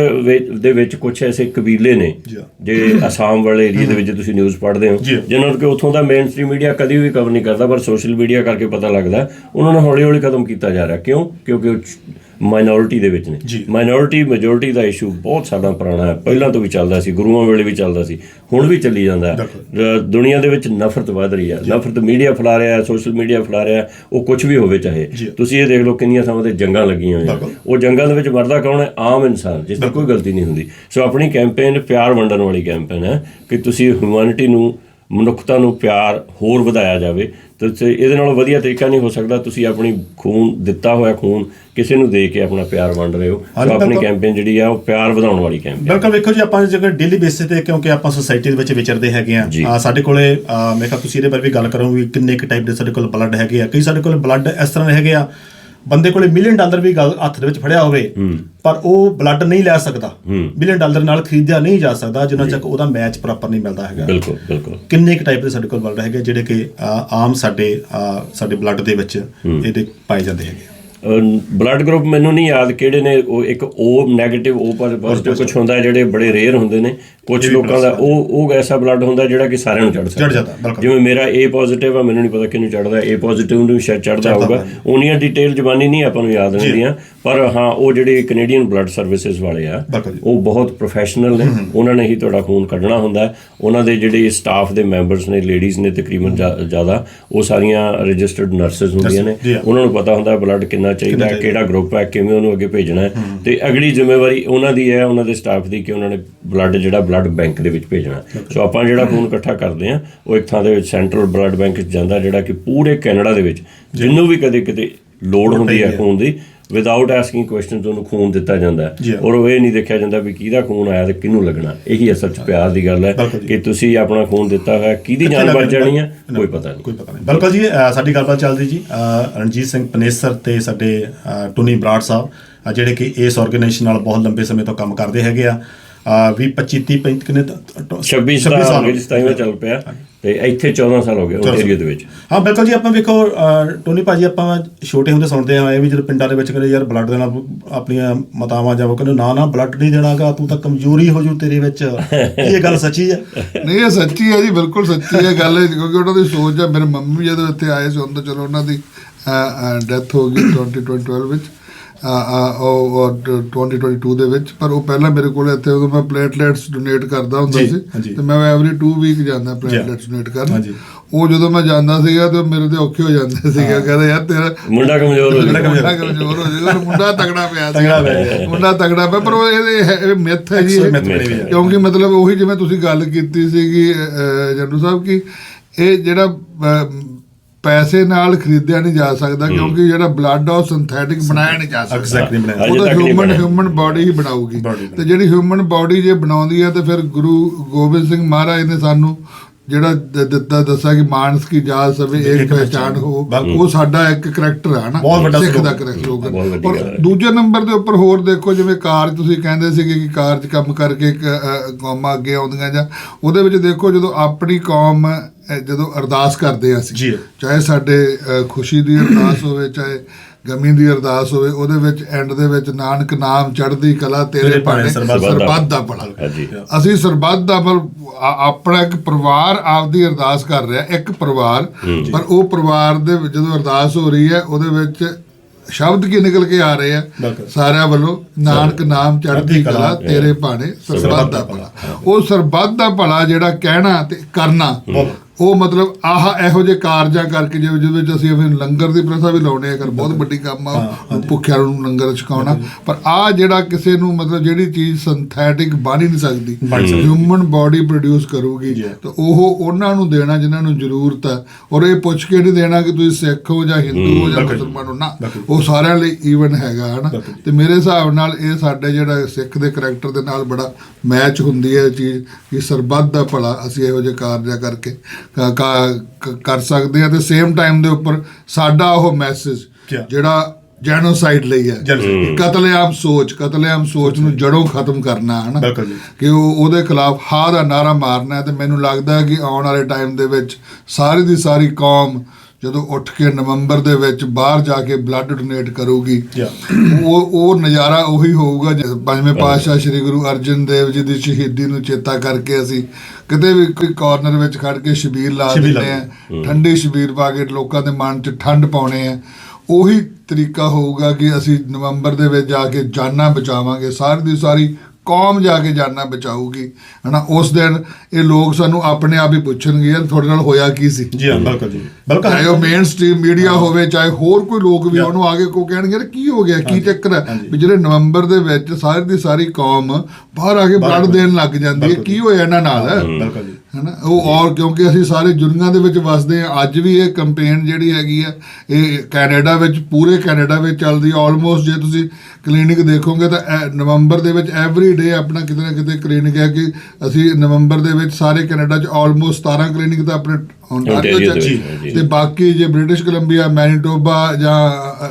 ਦੇ ਵਿੱਚ ਕੁਝ ਐਸੇ ਕਬੀਲੇ ਨੇ। ਜਿਹੜੇ ਅਸਾਮ ਵਾਲੇ ਏਰੀਆ ਦੇ ਵਿੱਚ ਤੁਸੀਂ ਨਿਊਜ਼ ਪੜ੍ਹਦੇ ਹੋ। ਜਿਨ੍ਹਾਂ ਨੂੰ ਕਿ ਉੱਥੋਂ ਦਾ ਮੇਨ ਸਟ੍ਰੀਮ ਮੀਡੀਆ ਕਦੀ ਵੀ ਕਵਰ ਨਹੀਂ ਕਰਦਾ ਪਰ ਸੋਸ਼ਲ ਮੀਡੀਆ ਕਰਕੇ ਪਤਾ ਲੱਗਦਾ ਉਹਨਾਂ ਨੂੰ ਹੌਲੀ ਹੌਲੀ ਖਤਮ ਕੀਤਾ ਜਾ ਰਿਹਾ ਕਿਉਂ ਕਿਉਂਕਿ ਉਹ ਮਾਈਨੋਰਿਟੀ ਦੇ ਵਿੱਚ ਨੇ। ਮਾਈਨੋਰਿਟੀ ਮੈਜੋਰਿਟੀ ਦਾ ਇਸ਼ੂ ਬਹੁਤ ਸਾਡਾ ਪੁਰਾਣਾ ਹੈ। ਪਹਿਲਾਂ ਤੋਂ ਵੀ ਚੱਲਦਾ ਸੀ ਗੁਰੂਆਂ ਵੇਲੇ ਵੀ ਚੱਲਦਾ ਸੀ ਹੁਣ ਵੀ ਚੱਲੀ ਜਾਂਦਾ ਦੁਨੀਆ ਦੇ ਵਿੱਚ ਨਫ਼ਰਤ ਵੱਧ ਰਹੀ ਹੈ। ਨਫ਼ਰਤ ਮੀਡੀਆ ਫੈਲਾ ਰਿਹਾ ਹੈ ਸੋਸ਼ਲ ਮੀਡੀਆ ਫੈਲਾ ਰਿਹਾ ਹੈ ਉਹ ਕੁਝ ਵੀ ਹੋਵੇ ਚਾਹੇ। ਤੁਸੀਂ ਇਹ ਦੇਖ ਲਓ ਕਿੰਨੀਆਂ ਥਾਵਾਂ ਤੇ ਜੰਗਾਂ ਲੱਗੀਆਂ ਹੋਈਆਂ। ਉਹ ਜੰਗਾਂ ਦੇ ਵਿੱਚ ਮਰਦਾ ਕੌਣ ਹੈ? ਆਮ ਇਨਸਾਨ ਜਿਸ ਦੀ ਕੋਈ ਗਲਤੀ ਨਹੀਂ ਹੁੰਦੀ। ਸੋ ਆਪਣੀ ਕੈਂਪੇਨ ਪਿਆਰ ਵੰਡਣ ਵਾਲੀ ਕੈਂਪੇਨ ਹੈ ਕਿ ਤੁਸੀਂ ਹਿਊਮੈਨਿਟੀ ਨੂੰ ਮਨੁੱਖਤਾ ਨੂੰ ਪਿਆਰ ਹੋਰ ਵਧਾਇਆ ਜਾਵੇ ਤੇ ਇਹਦੇ ਨਾਲੋਂ ਵਧੀਆ ਤਰੀਕਾ ਨਹੀਂ ਹੋ ਸਕਦਾ ਤੁਸੀਂ ਆਪਣੀ ਖੂਨ ਦਿੱਤਾ ਹੋਇਆ ਖੂਨ ਕਿਸੇ ਨੂੰ ਦੇ ਕੇ ਆਪਣਾ ਪਿਆਰ ਵੰਡ ਰਹੇ ਹੋ। ਸੋ ਆਪਣੀ। ਕੈਂਪੇਨ ਜਿਹੜੀ ਆ ਉਹ ਪਿਆਰ ਵਧਾਉਣ ਵਾਲੀ ਕੈਂਪੇਨ ਬਿਲਕੁਲ ਵੇਖੋ ਜੀ ਆਪਾਂ ਜੇਕਰ ਡੇਲੀ ਬੇਸਿਸ ਤੇ ਕਿਉਂਕਿ ਆਪਾਂ ਸੋਸਾਇਟੀ ਦੇ ਵਿੱਚ ਵਿਚਰਦੇ ਹੈਗੇ ਆ ਸਾਡੇ ਕੋਲੇ ਮੈਂ ਕਿਹਾ ਤੁਸੀਂ ਇਹਦੇ ਬਾਰੇ ਵੀ ਗੱਲ ਕਰੋ ਵੀ ਕਿੰਨੇ ਕੁ ਟਾਈਪ ਦੇ ਸਾਡੇ ਕੋਲ ਬਲੱਡ ਹੈਗੇ ਆ। ਕਈ ਸਾਡੇ ਕੋਲ ਬਲੱਡ ਇਸ ਤਰ੍ਹਾਂ ਦੇ ਹੈਗੇ ਆ ਬੰਦੇ ਕੋਲੇ ਮਿਲੀਅਨ ਡਾਲਰ ਵੀ ਹੱਥ ਦੇ ਵਿੱਚ ਫੜਿਆ ਹੋਵੇ ਪਰ ਉਹ ਬਲੱਡ ਨਹੀਂ ਲੈ ਸਕਦਾ। ਮਿਲੀਅਨ ਡਾਲਰ ਨਾਲ ਖਰੀਦਿਆ ਨਹੀਂ ਜਾ ਸਕਦਾ ਜਿੰਨਾ ਚੱਕ ਉਹਦਾ ਮੈਚ ਪ੍ਰੋਪਰ ਨਹੀਂ ਮਿਲਦਾ ਹੈਗਾ। ਬਿਲਕੁਲ ਬਿਲਕੁਲ। ਕਿੰਨੇ ਕੁ ਟਾਈਪ ਦੇ ਸਾਡੇ ਕੋਲ ਬਲੱਡ ਹੈਗੇ ਜਿਹੜੇ ਕਿ ਆਮ ਸਾਡੇ ਸਾਡੇ ਬਲੱਡ ਦੇ ਵਿੱਚ ਇਹਦੇ ਪਾਏ ਜਾਂਦੇ ਹੈਗੇ। ਬਲੱਡ ਗਰੁੱਪ ਮੈਨੂੰ ਨਹੀਂ ਯਾਦ ਕਿਹੜੇ ਨੇ ਉਹ ਇੱਕ O 네ਗੇਟਿਵ O ਪੋਜ਼ਿਟਿਵ ਕੁਝ ਹੁੰਦਾ ਹੈ, ਜਿਹੜੇ ਬੜੇ ਰੇਅਰ ਹੁੰਦੇ ਨੇ ਕੁਝ ਲੋਕਾਂ ਦਾ ਉਹ ਉਹ ਐਸਾ ਬਲੱਡ ਹੁੰਦਾ ਜਿਹੜਾ ਕਿ ਸਾਰਿਆਂ ਨੂੰ ਚੜ ਸਕਦਾ। ਜਿਵੇਂ ਮੇਰਾ A ਪੋਜ਼ਿਟਿਵ ਆ ਮੈਨੂੰ ਨਹੀਂ ਪਤਾ ਕਿਹਨੂੰ ਚੜਦਾ A ਪੋਜ਼ਿਟਿਵ ਨੂੰ ਸ਼ਾਇਦ ਚੜਦਾ ਹੋਊਗਾ। ਉਹਨੀਆਂ ਡਿਟੇਲ ਜ਼ਬਾਨੀ ਨਹੀਂ ਆਪਾਂ ਨੂੰ ਯਾਦ ਹੁੰਦੀਆਂ। ਪਰ ਹਾਂ ਉਹ ਜਿਹੜੇ ਕੈਨੇਡੀਅਨ ਬਲੱਡ ਸਰਵਿਸਿਜ਼ ਵਾਲੇ ਆ। ਉਹ ਬਹੁਤ ਪ੍ਰੋਫੈਸ਼ਨਲ ਨੇ। ਉਹਨਾਂ ਨੇ ਹੀ ਤੁਹਾਡਾ ਖੂਨ ਕੱਢਣਾ ਹੁੰਦਾ ਹੈ। ਉਹਨਾਂ ਦੇ ਜਿਹੜੇ ਸਟਾਫ ਦੇ ਮੈਂਬਰਸ ਨੇ ਲੇਡੀਜ਼ ਨੇ ਤਕਰੀਬਨ ਜ਼ਿਆਦਾ ਉਹ ਸਾਰੀਆਂ ਰਜਿਸਟਰਡ ਨਰਸਸ ਹੁੰਦੀਆਂ ਨੇ। ਉਹਨਾਂ ਨੂੰ ਪਤਾ ਹੁੰਦਾ ਬਲੱਡ ਕਿੰਨਾ ਚਾਹੀਦਾ ਹੈ ਕਿਹੜਾ ਗਰੁੱਪ ਹੈ ਕਿਵੇਂ ਉਹਨੂੰ ਅੱਗੇ ਭੇਜਣਾ ਹੈ। ਤੇ ਅਗਲੀ ਜ਼ਿੰਮੇਵਾਰੀ ਉਹਨਾਂ ਦੀ ਹੈ ਉਹਨਾਂ ਦੇ ਸਟਾਫ ਦੀ ਕਿ ਉਹਨਾਂ ਨੇ ਬਲੱਡ ਜਿਹੜਾ ਬਲੱਡ ਬੈਂਕ ਦੇ ਵਿੱਚ ਭੇਜਣਾ। ਸੋ ਆਪਾਂ ਜਿਹੜਾ ਖੂਨ ਇਕੱਠਾ ਕਰਦੇ ਆ ਉਹ ਇੱਕ ਥਾਂ ਦੇ ਵਿੱਚ ਸੈਂਟਰਲ ਬਲੱਡ ਬੈਂਕ ਜਾਂਦਾ ਜਿਹੜਾ ਕਿ ਪੂਰੇ ਕੈਨੇਡਾ ਦੇ ਵਿੱਚ ਜਿੰਨੂੰ ਵੀ ਕਦੇ ਕਿਤੇ ਲੋੜ ਹੁੰਦੀ ਹੈ। ਖੂਨ ਦੀ ਵਿਦਆਊਟ ਆਸਕਿੰਗ ਕੁਐਸਚਨਸ ਉਹਨੂੰ ਖੂਨ ਦਿੱਤਾ ਜਾਂਦਾ। ਔਰ ਉਹ ਇਹ ਨਹੀਂ ਦੇਖਿਆ ਜਾਂਦਾ ਵੀ ਕਿਹਦਾ ਖੂਨ ਆਇਆ ਤੇ ਕਿਹਨੂੰ ਲੱਗਣਾ। ਇਹੀ ਅਸਲ 'ਚ ਪਿਆਰ ਦੀ ਗੱਲ ਹੈ। ਕਿ ਤੁਸੀਂ ਆਪਣਾ ਖੂਨ ਦਿੱਤਾ ਹੋਇਆ ਕਿਹਦੀ ਜਾਨ ਬਚ ਜਾਣੀ ਹੈ ਕੋਈ ਪਤਾ ਨਹੀਂ। ਕੋਈ ਪਤਾ ਨਹੀਂ। ਬਿਲਕੁਲ ਜੀ ਸਾਡੀ ਗੱਲਬਾਤ ਚੱਲਦੀ ਜੀ। ਰਣਜੀਤ ਸਿੰਘ ਪਨੇਸਰ ਤੇ ਸਾਡੇ ਟੋਨੀ ਬਰਾੜ ਸਾਹਿਬ ਜਿਹੜੇ ਕਿ ਇਸ ਆਰਗੇਨਾਈਜੇਸ਼ਨ ਨਾਲ ਬਹੁਤ ਲੰਬੇ ਸਮੇਂ ਤੋਂ ਕੰਮ ਕਰਦੇ ਹੈਗੇ ਆ। ਵੀ 25 30 35 ਕਿੰਨੇ 26 ਸਾਲ। ਹੋ ਗਏ ਜਿਸ ਟਾਈਮ ਇਹ ਚੱਲ ਪਿਆ। ਤੇ ਇੱਥੇ 14 ਸਾਲ ਹੋ ਗਏ ਓਨਟਾਰੀਓ ਦੇ ਵਿੱਚ। ਹਾਂ ਬਿਲਕੁਲ ਜੀ ਆਪਾਂ ਵੇਖੋ ਟੋਨੀ ਭਾਜੀ ਆਪਾਂ ਛੋਟੇ ਹੁੰਦੇ ਸੁਣਦੇ ਆ ਇਹ ਵੀ ਜਦੋਂ ਪਿੰਡਾਂ ਦੇ ਵਿੱਚ ਕਹਿੰਦੇ ਯਾਰ ਬਲੱਡ ਦੇਣਾ ਆਪਣੀਆਂ ਮਾਤਾਵਾਂ ਜਾਂ ਉਹ ਕਹਿੰਦੇ ਨਾ ਨਾ ਬਲੱਡ ਨਹੀਂ ਦੇਣਾਗਾ ਤੂੰ ਤਾਂ ਕਮਜ਼ੋਰੀ ਹੋ ਜੂ ਤੇਰੇ ਵਿੱਚ। ਇਹ ਗੱਲ ਸੱਚੀ ਹੈ ਨਹੀਂ ਇਹ ਸੱਚੀ ਹੈ ਜੀ ਬਿਲਕੁਲ ਸੱਚੀ ਹੈ ਗੱਲ ਕਿਉਂਕਿ ਉਹਨਾਂ ਦੀ ਸੋਚ ਹੈ ਮੇਰੇ ਮੰਮੀ ਜਦੋਂ ਇੱਥੇ ਆਏ ਸੀ ਚਲੋ ਉਹਨਾਂ ਦੀ ਡੈਥ ਹੋ ਗਈ 2012 ਵਿੱਚ। ਉਹ ਉਹ 2022 ਦੇ ਵਿੱਚ ਪਰ ਉਹ ਪਹਿਲਾਂ ਮੇਰੇ ਕੋਲ ਇੱਥੇ ਉਦੋਂ ਮੈਂ ਪਲੇਟਲੈਟਸ ਡੋਨੇਟ ਕਰਦਾ ਹੁੰਦਾ ਸੀ। ਤੇ ਮੈਂ ਐਵਰੀ 2 ਵੀਕ ਜਾਂਦਾ ਪਲੇਟਲੈਟਸ ਡੋਨੇਟ ਕਰਨ। ਉਹ ਜਦੋਂ ਮੈਂ ਜਾਂਦਾ ਸੀਗਾ ਤੇ ਮੇਰੇ ਤੇ ਔਖੇ ਹੋ ਜਾਂਦੇ ਸੀਗਾ ਕਹਿੰਦੇ ਯਾਰ ਤੇਰਾ ਮੁੰਡਾ ਕਮਜ਼ੋਰ ਹੋ ਮੁੰਡਾ ਜਾਂਦਾ ਕਮਜ਼ੋਰ ਹੋ ਜਾਏਗਾ ਮੁੰਡਾ ਤਗੜਾ ਪਿਆ ਸੀ ਤਗੜਾ ਪਿਆ ਸੀ। ਮੁੰਡਾ ਤਗੜਾ ਪਿਆ ਪਰ ਉਹ ਇਹ ਮਿੱਥ ਹੈ ਜੀ। ਕਿਉਂਕਿ ਮਤਲਬ ਉਹੀ ਜਿਵੇਂ ਤੁਸੀਂ ਗੱਲ ਕੀਤੀ ਸੀਗੀ ਜੰਡੂ ਸਾਹਿਬ ਕਿ ਇਹ ਜਿਹੜਾ ਪੈਸੇ ਨਾਲ ਖਰੀਦਿਆ ਨਹੀਂ ਜਾ ਸਕਦਾ ਕਿਉਂਕਿ ਜਿਹੜਾ ਬਲੱਡ ਆ ਸਿੰਥੈਟਿਕ ਬਣਾਇਆ ਨਹੀਂ ਜਾ ਸਕਦਾ। ਐਗਜ਼ੈਕਟਲੀ ਬਣਾਇਆ। ਅਜੇ ਉਹ ਤਾਂ ਹਿਊਮਨ। ਹਿਊਮਨ ਬਾਡੀ ਹੀ Body ਤੇ ਜਿਹੜੀ ਹਿਊਮਨ ਬਾਡੀ ਜੇ ਬਣਾਉਂਦੀ ਹੈ ਤੇ ਫਿਰ ਗੁਰੂ ਗੋਬਿੰਦ ਸਿੰਘ ਮਹਾਰਾਜ ਨੇ ਸਾਨੂੰ ਜਿਹੜਾ ਦਿੱਤਾ ਦੱਸਿਆ ਕਿ ਮਾਨਸ ਕੀ ਜਾਤ ਸਵੇ ਇੱਕ ਪਹਿਚਾਨ ਹੋ। ਉਹ ਸਾਡਾ ਇੱਕ ਕਰੈਕਟਰ ਹੈ ਨਾ। ਬਹੁਤ ਵੱਡਾ ਸਿੱਖ ਦਾ। ਕਰੈਕਟਰ ਔਰ। ਦੂਜੇ ਨੰਬਰ ਦੇ ਉੱਪਰ ਹੋਰ ਦੇਖੋ ਜਿਵੇਂ ਕਾਰ 'ਚ ਤੁਸੀਂ ਕਹਿੰਦੇ ਸੀਗੇ ਕਿ ਕਾਰ 'ਚ ਕੰਮ ਕਰਕੇ ਕੌਮਾਂ ਅੱਗੇ ਆਉਂਦੀਆਂ ਜਾਂ ਉਹਦੇ ਵਿੱਚ ਦੇਖੋ ਜਦੋਂ ਆਪਣੀ ਕੌਮ ਜਦੋਂ ਅਰਦਾਸ ਕਰਦੇ ਆ ਅਸੀਂ। ਚਾਹੇ ਸਾਡੇ ਖੁਸ਼ੀ ਦੀ ਅਰਦਾਸ ਹੋਵੇ ਚਾਹੇ ਗਮੀ ਦੀ ਅਰਦਾਸ ਹੋਵੇ ਉਹਦੇ ਵਿੱਚ ਐਂਡ ਦੇ ਵਿੱਚ ਨਾਨਕ ਨਾਮ ਚੜ੍ਹਦੀ ਕਲਾ ਤੇਰੇ ਭਾਣੇ ਸਰਬੱਤ ਦਾ ਹਾਂਜੀ ਅਸੀਂ ਸਰਬੱਤ ਦਾ ਪਰ ਆਪਣਾ ਇੱਕ ਪਰਿਵਾਰ ਆਪਦੀ ਅਰਦਾਸ ਕਰ ਰਿਹਾ ਇੱਕ ਪਰਿਵਾਰ ਪਰ ਉਹ ਪਰਿਵਾਰ ਦੇ ਜਦੋਂ ਅਰਦਾਸ ਹੋ ਰਹੀ ਹੈ ਉਹਦੇ ਵਿੱਚ ਸ਼ਬਦ ਕੀ ਨਿਕਲ ਕੇ ਆ ਰਹੇ ਆ। ਸਾਰਿਆਂ ਵੱਲੋਂ ਨਾਨਕ ਨਾਮ ਚੜ੍ਹਦੀ ਕਲਾ ਤੇਰੇ ਭਾਣੇ ਸਰਬੱਤ ਦਾ ਭਲਾ ਉਹ ਸਰਬੱਤ ਦਾ ਭਲਾ ਜਿਹੜਾ ਕਹਿਣਾ ਤੇ ਕਰਨਾ ਉਹ ਮਤਲਬ ਆਹ ਇਹੋ ਜਿਹੇ ਕਾਰਜਾਂ ਕਰਕੇ ਜਿਵੇਂ ਜਿਹਦੇ ਵਿੱਚ ਅਸੀਂ ਆਪਣੇ ਲੰਗਰ ਦੀ ਪ੍ਰਥਾ ਵੀ ਲਾਉਣੇ ਆ ਕਰ ਬਹੁਤ ਵੱਡੀ ਕੰਮ ਆ ਭੁੱਖਿਆਂ ਨੂੰ ਲੰਗਰ ਛਕਾਉਣਾ ਪਰ ਆ ਜਿਹੜਾ ਕਿਸੇ ਨੂੰ ਮਤਲਬ ਜਿਹੜੀ ਚੀਜ਼ ਸਿੰਥੈਟਿਕ ਬਣ ਹੀ ਨਹੀਂ ਸਕਦੀ ਹਿਊਮਨ ਬਾਡੀ ਪ੍ਰੋਡਿਊਸ ਕਰੂਗੀ. ਤਾਂ ਉਹ ਉਹਨਾਂ ਨੂੰ ਦੇਣਾ ਜਿਨ੍ਹਾਂ ਨੂੰ ਜ਼ਰੂਰਤ ਹੈ ਔਰ ਇਹ ਪੁੱਛ ਕੇ ਨਹੀਂ ਦੇਣਾ ਕਿ ਤੁਸੀਂ ਸਿੱਖ ਹੋ ਜਾਂ ਹਿੰਦੂ ਹੋ ਜਾਂ। ਮੁਸਲਮਾਨ ਹੋ ਨਾ। ਉਹ ਸਾਰਿਆਂ ਲਈ ਈਵਨ ਹੈਗਾ ਹਨਾ। ਤੇ ਮੇਰੇ ਹਿਸਾਬ ਨਾਲ ਇਹ ਸਾਡੇ ਜਿਹੜਾ ਸਿੱਖ ਦੇ ਕਰੈਕਟਰ ਦੇ ਨਾਲ ਬੜਾ ਮੈਚ ਹੁੰਦੀ ਹੈ ਇਹ ਚੀਜ਼ ਕਿ ਸਰਬੱਤ ਦਾ ਭਲਾ ਅਸੀਂ ਇਹੋ ਜਿਹੇ ਕਾਰਜਾਂ ਕਰਕੇ ਕਰ ਸਕਦੇ ਹਾਂ ਤੇ ਸੇਮ ਟਾਈਮ ਦੇ ਉੱਪਰ ਸਾਡਾ ਉਹ ਮੈਸੇਜ? ਜਿਹੜਾ ਜੈਨੋਸਾਈਡ ਲਈ ਹੈ ਕਤਲੇਆਮ ਸੋਚ ਕਤਲੇਆਮ ਸੋਚ ਨੂੰ ਜੜੋਂ ਖਤਮ ਕਰਨਾ ਹੈ ਨਾ। ਕਿ ਉਹ ਉਹਦੇ ਖਿਲਾਫ ਹਾਂ ਦਾ ਨਾਰਾ ਮਾਰਨਾ ਹੈ ਤੇ ਮੈਨੂੰ ਲੱਗਦਾ ਹੈ ਕਿ ਆਉਣ ਵਾਲੇ ਟਾਈਮ ਦੇ ਵਿੱਚ ਸਾਰੀ ਦੀ ਸਾਰੀ ਕੌਮ ਜਦੋਂ ਉੱਠ ਕੇ ਨਵੰਬਰ ਦੇ ਵਿੱਚ ਬਾਹਰ ਜਾ ਕੇ ਬਲੱਡ ਡੋਨੇਟ ਕਰੂਗੀ. ਉਹ ਉਹ ਨਜ਼ਾਰਾ ਉਹੀ ਹੋਊਗਾ ਜਿਵੇਂ ਪੰਜਵੇਂ ਪਾਤਸ਼ਾਹ ਸ੍ਰੀ ਗੁਰੂ ਅਰਜਨ ਦੇਵ ਜੀ ਦੀ ਸ਼ਹੀਦੀ ਨੂੰ ਚੇਤਾ ਕਰਕੇ ਅਸੀਂ ਕਿਤੇ ਵੀ ਕੋਈ ਕਾਰਨਰ ਵਿੱਚ ਖੜ ਕੇ ਸ਼ਬੀਰ ਲਾ ਦਿੰਦੇ ਆ ਠੰਡੀ ਸ਼ਬੀਰ ਪਾ ਕੇ ਲੋਕਾਂ ਦੇ ਮਨ 'ਚ ਠੰਡ ਪਾਉਣੇ ਆ। ਉਹੀ ਤਰੀਕਾ ਹੋਊਗਾ ਕਿ ਅਸੀਂ ਨਵੰਬਰ ਦੇ ਵਿੱਚ ਜਾ ਕੇ ਜਾਨਾਂ ਬਚਾਵਾਂਗੇ ਸਾਰੀ ਦੀ ਸਾਰੀ ਕੌਮ ਜਾ ਕੇ ਜਾਨਾਂ ਬਚਾਊਗੀ ਹਨਾ? ਉਸ ਦਿਨ ਇਹ ਲੋਕ ਸਾਨੂੰ ਆਪਣੇ ਆਪ ਹੀ ਪੁੱਛਣਗੇ ਯਾਰ ਤੁਹਾਡੇ ਨਾਲ ਹੋਇਆ ਕੀ ਸੀ? ਜੀ ਹਾਂ ਬਿਲਕੁਲ ਜੀ। ਬਿਲਕੁਲ। ਚਾਹੇ ਉਹ ਮੇਨ ਸਟ੍ਰੀਮ ਮੀਡੀਆ ਹੋਵੇ ਚਾਹੇ ਹੋਰ ਕੋਈ ਲੋਕ ਵੀ ਉਹਨੂੰ ਆਗੇ ਕੋ ਕਹਿਣਗੇ ਯਾਰ ਕੀ ਹੋ ਗਿਆ? ਕੀ ਚੱਕਰ ਹੈ? ਵੀ ਜਿਹੜੇ ਨਵੰਬਰ ਦੇ ਵਿੱਚ ਸਾਰੀ ਦੀ ਸਾਰੀ ਕੌਮ ਬਾਹਰ ਆ ਕੇ ਬਲੱਡ ਦੇਣ ਲੱਗ ਜਾਂਦੀ ਹੈ ਕੀ ਹੋਇਆ ਇਹਨਾਂ ਨਾਲ ਬਿਲਕੁਲ ਜੀ। ਹਨਾ? ਉਹ ਔਰ ਕਿਉਂਕਿ ਅਸੀਂ ਸਾਰੇ ਦੁਨੀਆ ਦੇ ਵਿੱਚ ਵਸਦੇ ਆ ਅੱਜ ਵੀ ਇਹ ਕੈਂਪੇਨ ਜਿਹੜੀ ਹੈਗੀ ਆ ਇਹ ਕੈਨੇਡਾ ਵਿੱਚ ਪੂਰੇ ਕੈਨੇਡਾ ਵਿੱਚ ਚੱਲਦੀ ਆਲਮੋਸਟ ਜੇ ਤੁਸੀਂ ਕਲੀਨਿਕ ਦੇਖੋਗੇ ਤਾਂ ਨਵੰਬਰ ਦੇ ਵਿੱਚ ਐਵਰੀ ਡੇ ਆਪਣਾ ਕਿਤੇ ਨਾ ਕਿਤੇ ਕਲੀਨਿਕ ਹੈ ਕਿ ਅਸੀਂ ਨਵੰਬਰ ਦੇ ਵਿੱਚ ਸਾਰੇ ਕੈਨੇਡਾ 'ਚ ਆਲਮੋਸਟ 17 ਕਲੀਨਿਕ ਤਾਂ ਆਪਣੇ ਓਨਟਾਰੀਓ 'ਚ। ਤੇ ਬਾਕੀ ਜੇ ਬ੍ਰਿਟਿਸ਼ ਕੋਲੰਬੀਆ ਮੈਨੀਟੋਬਾ ਜਾਂ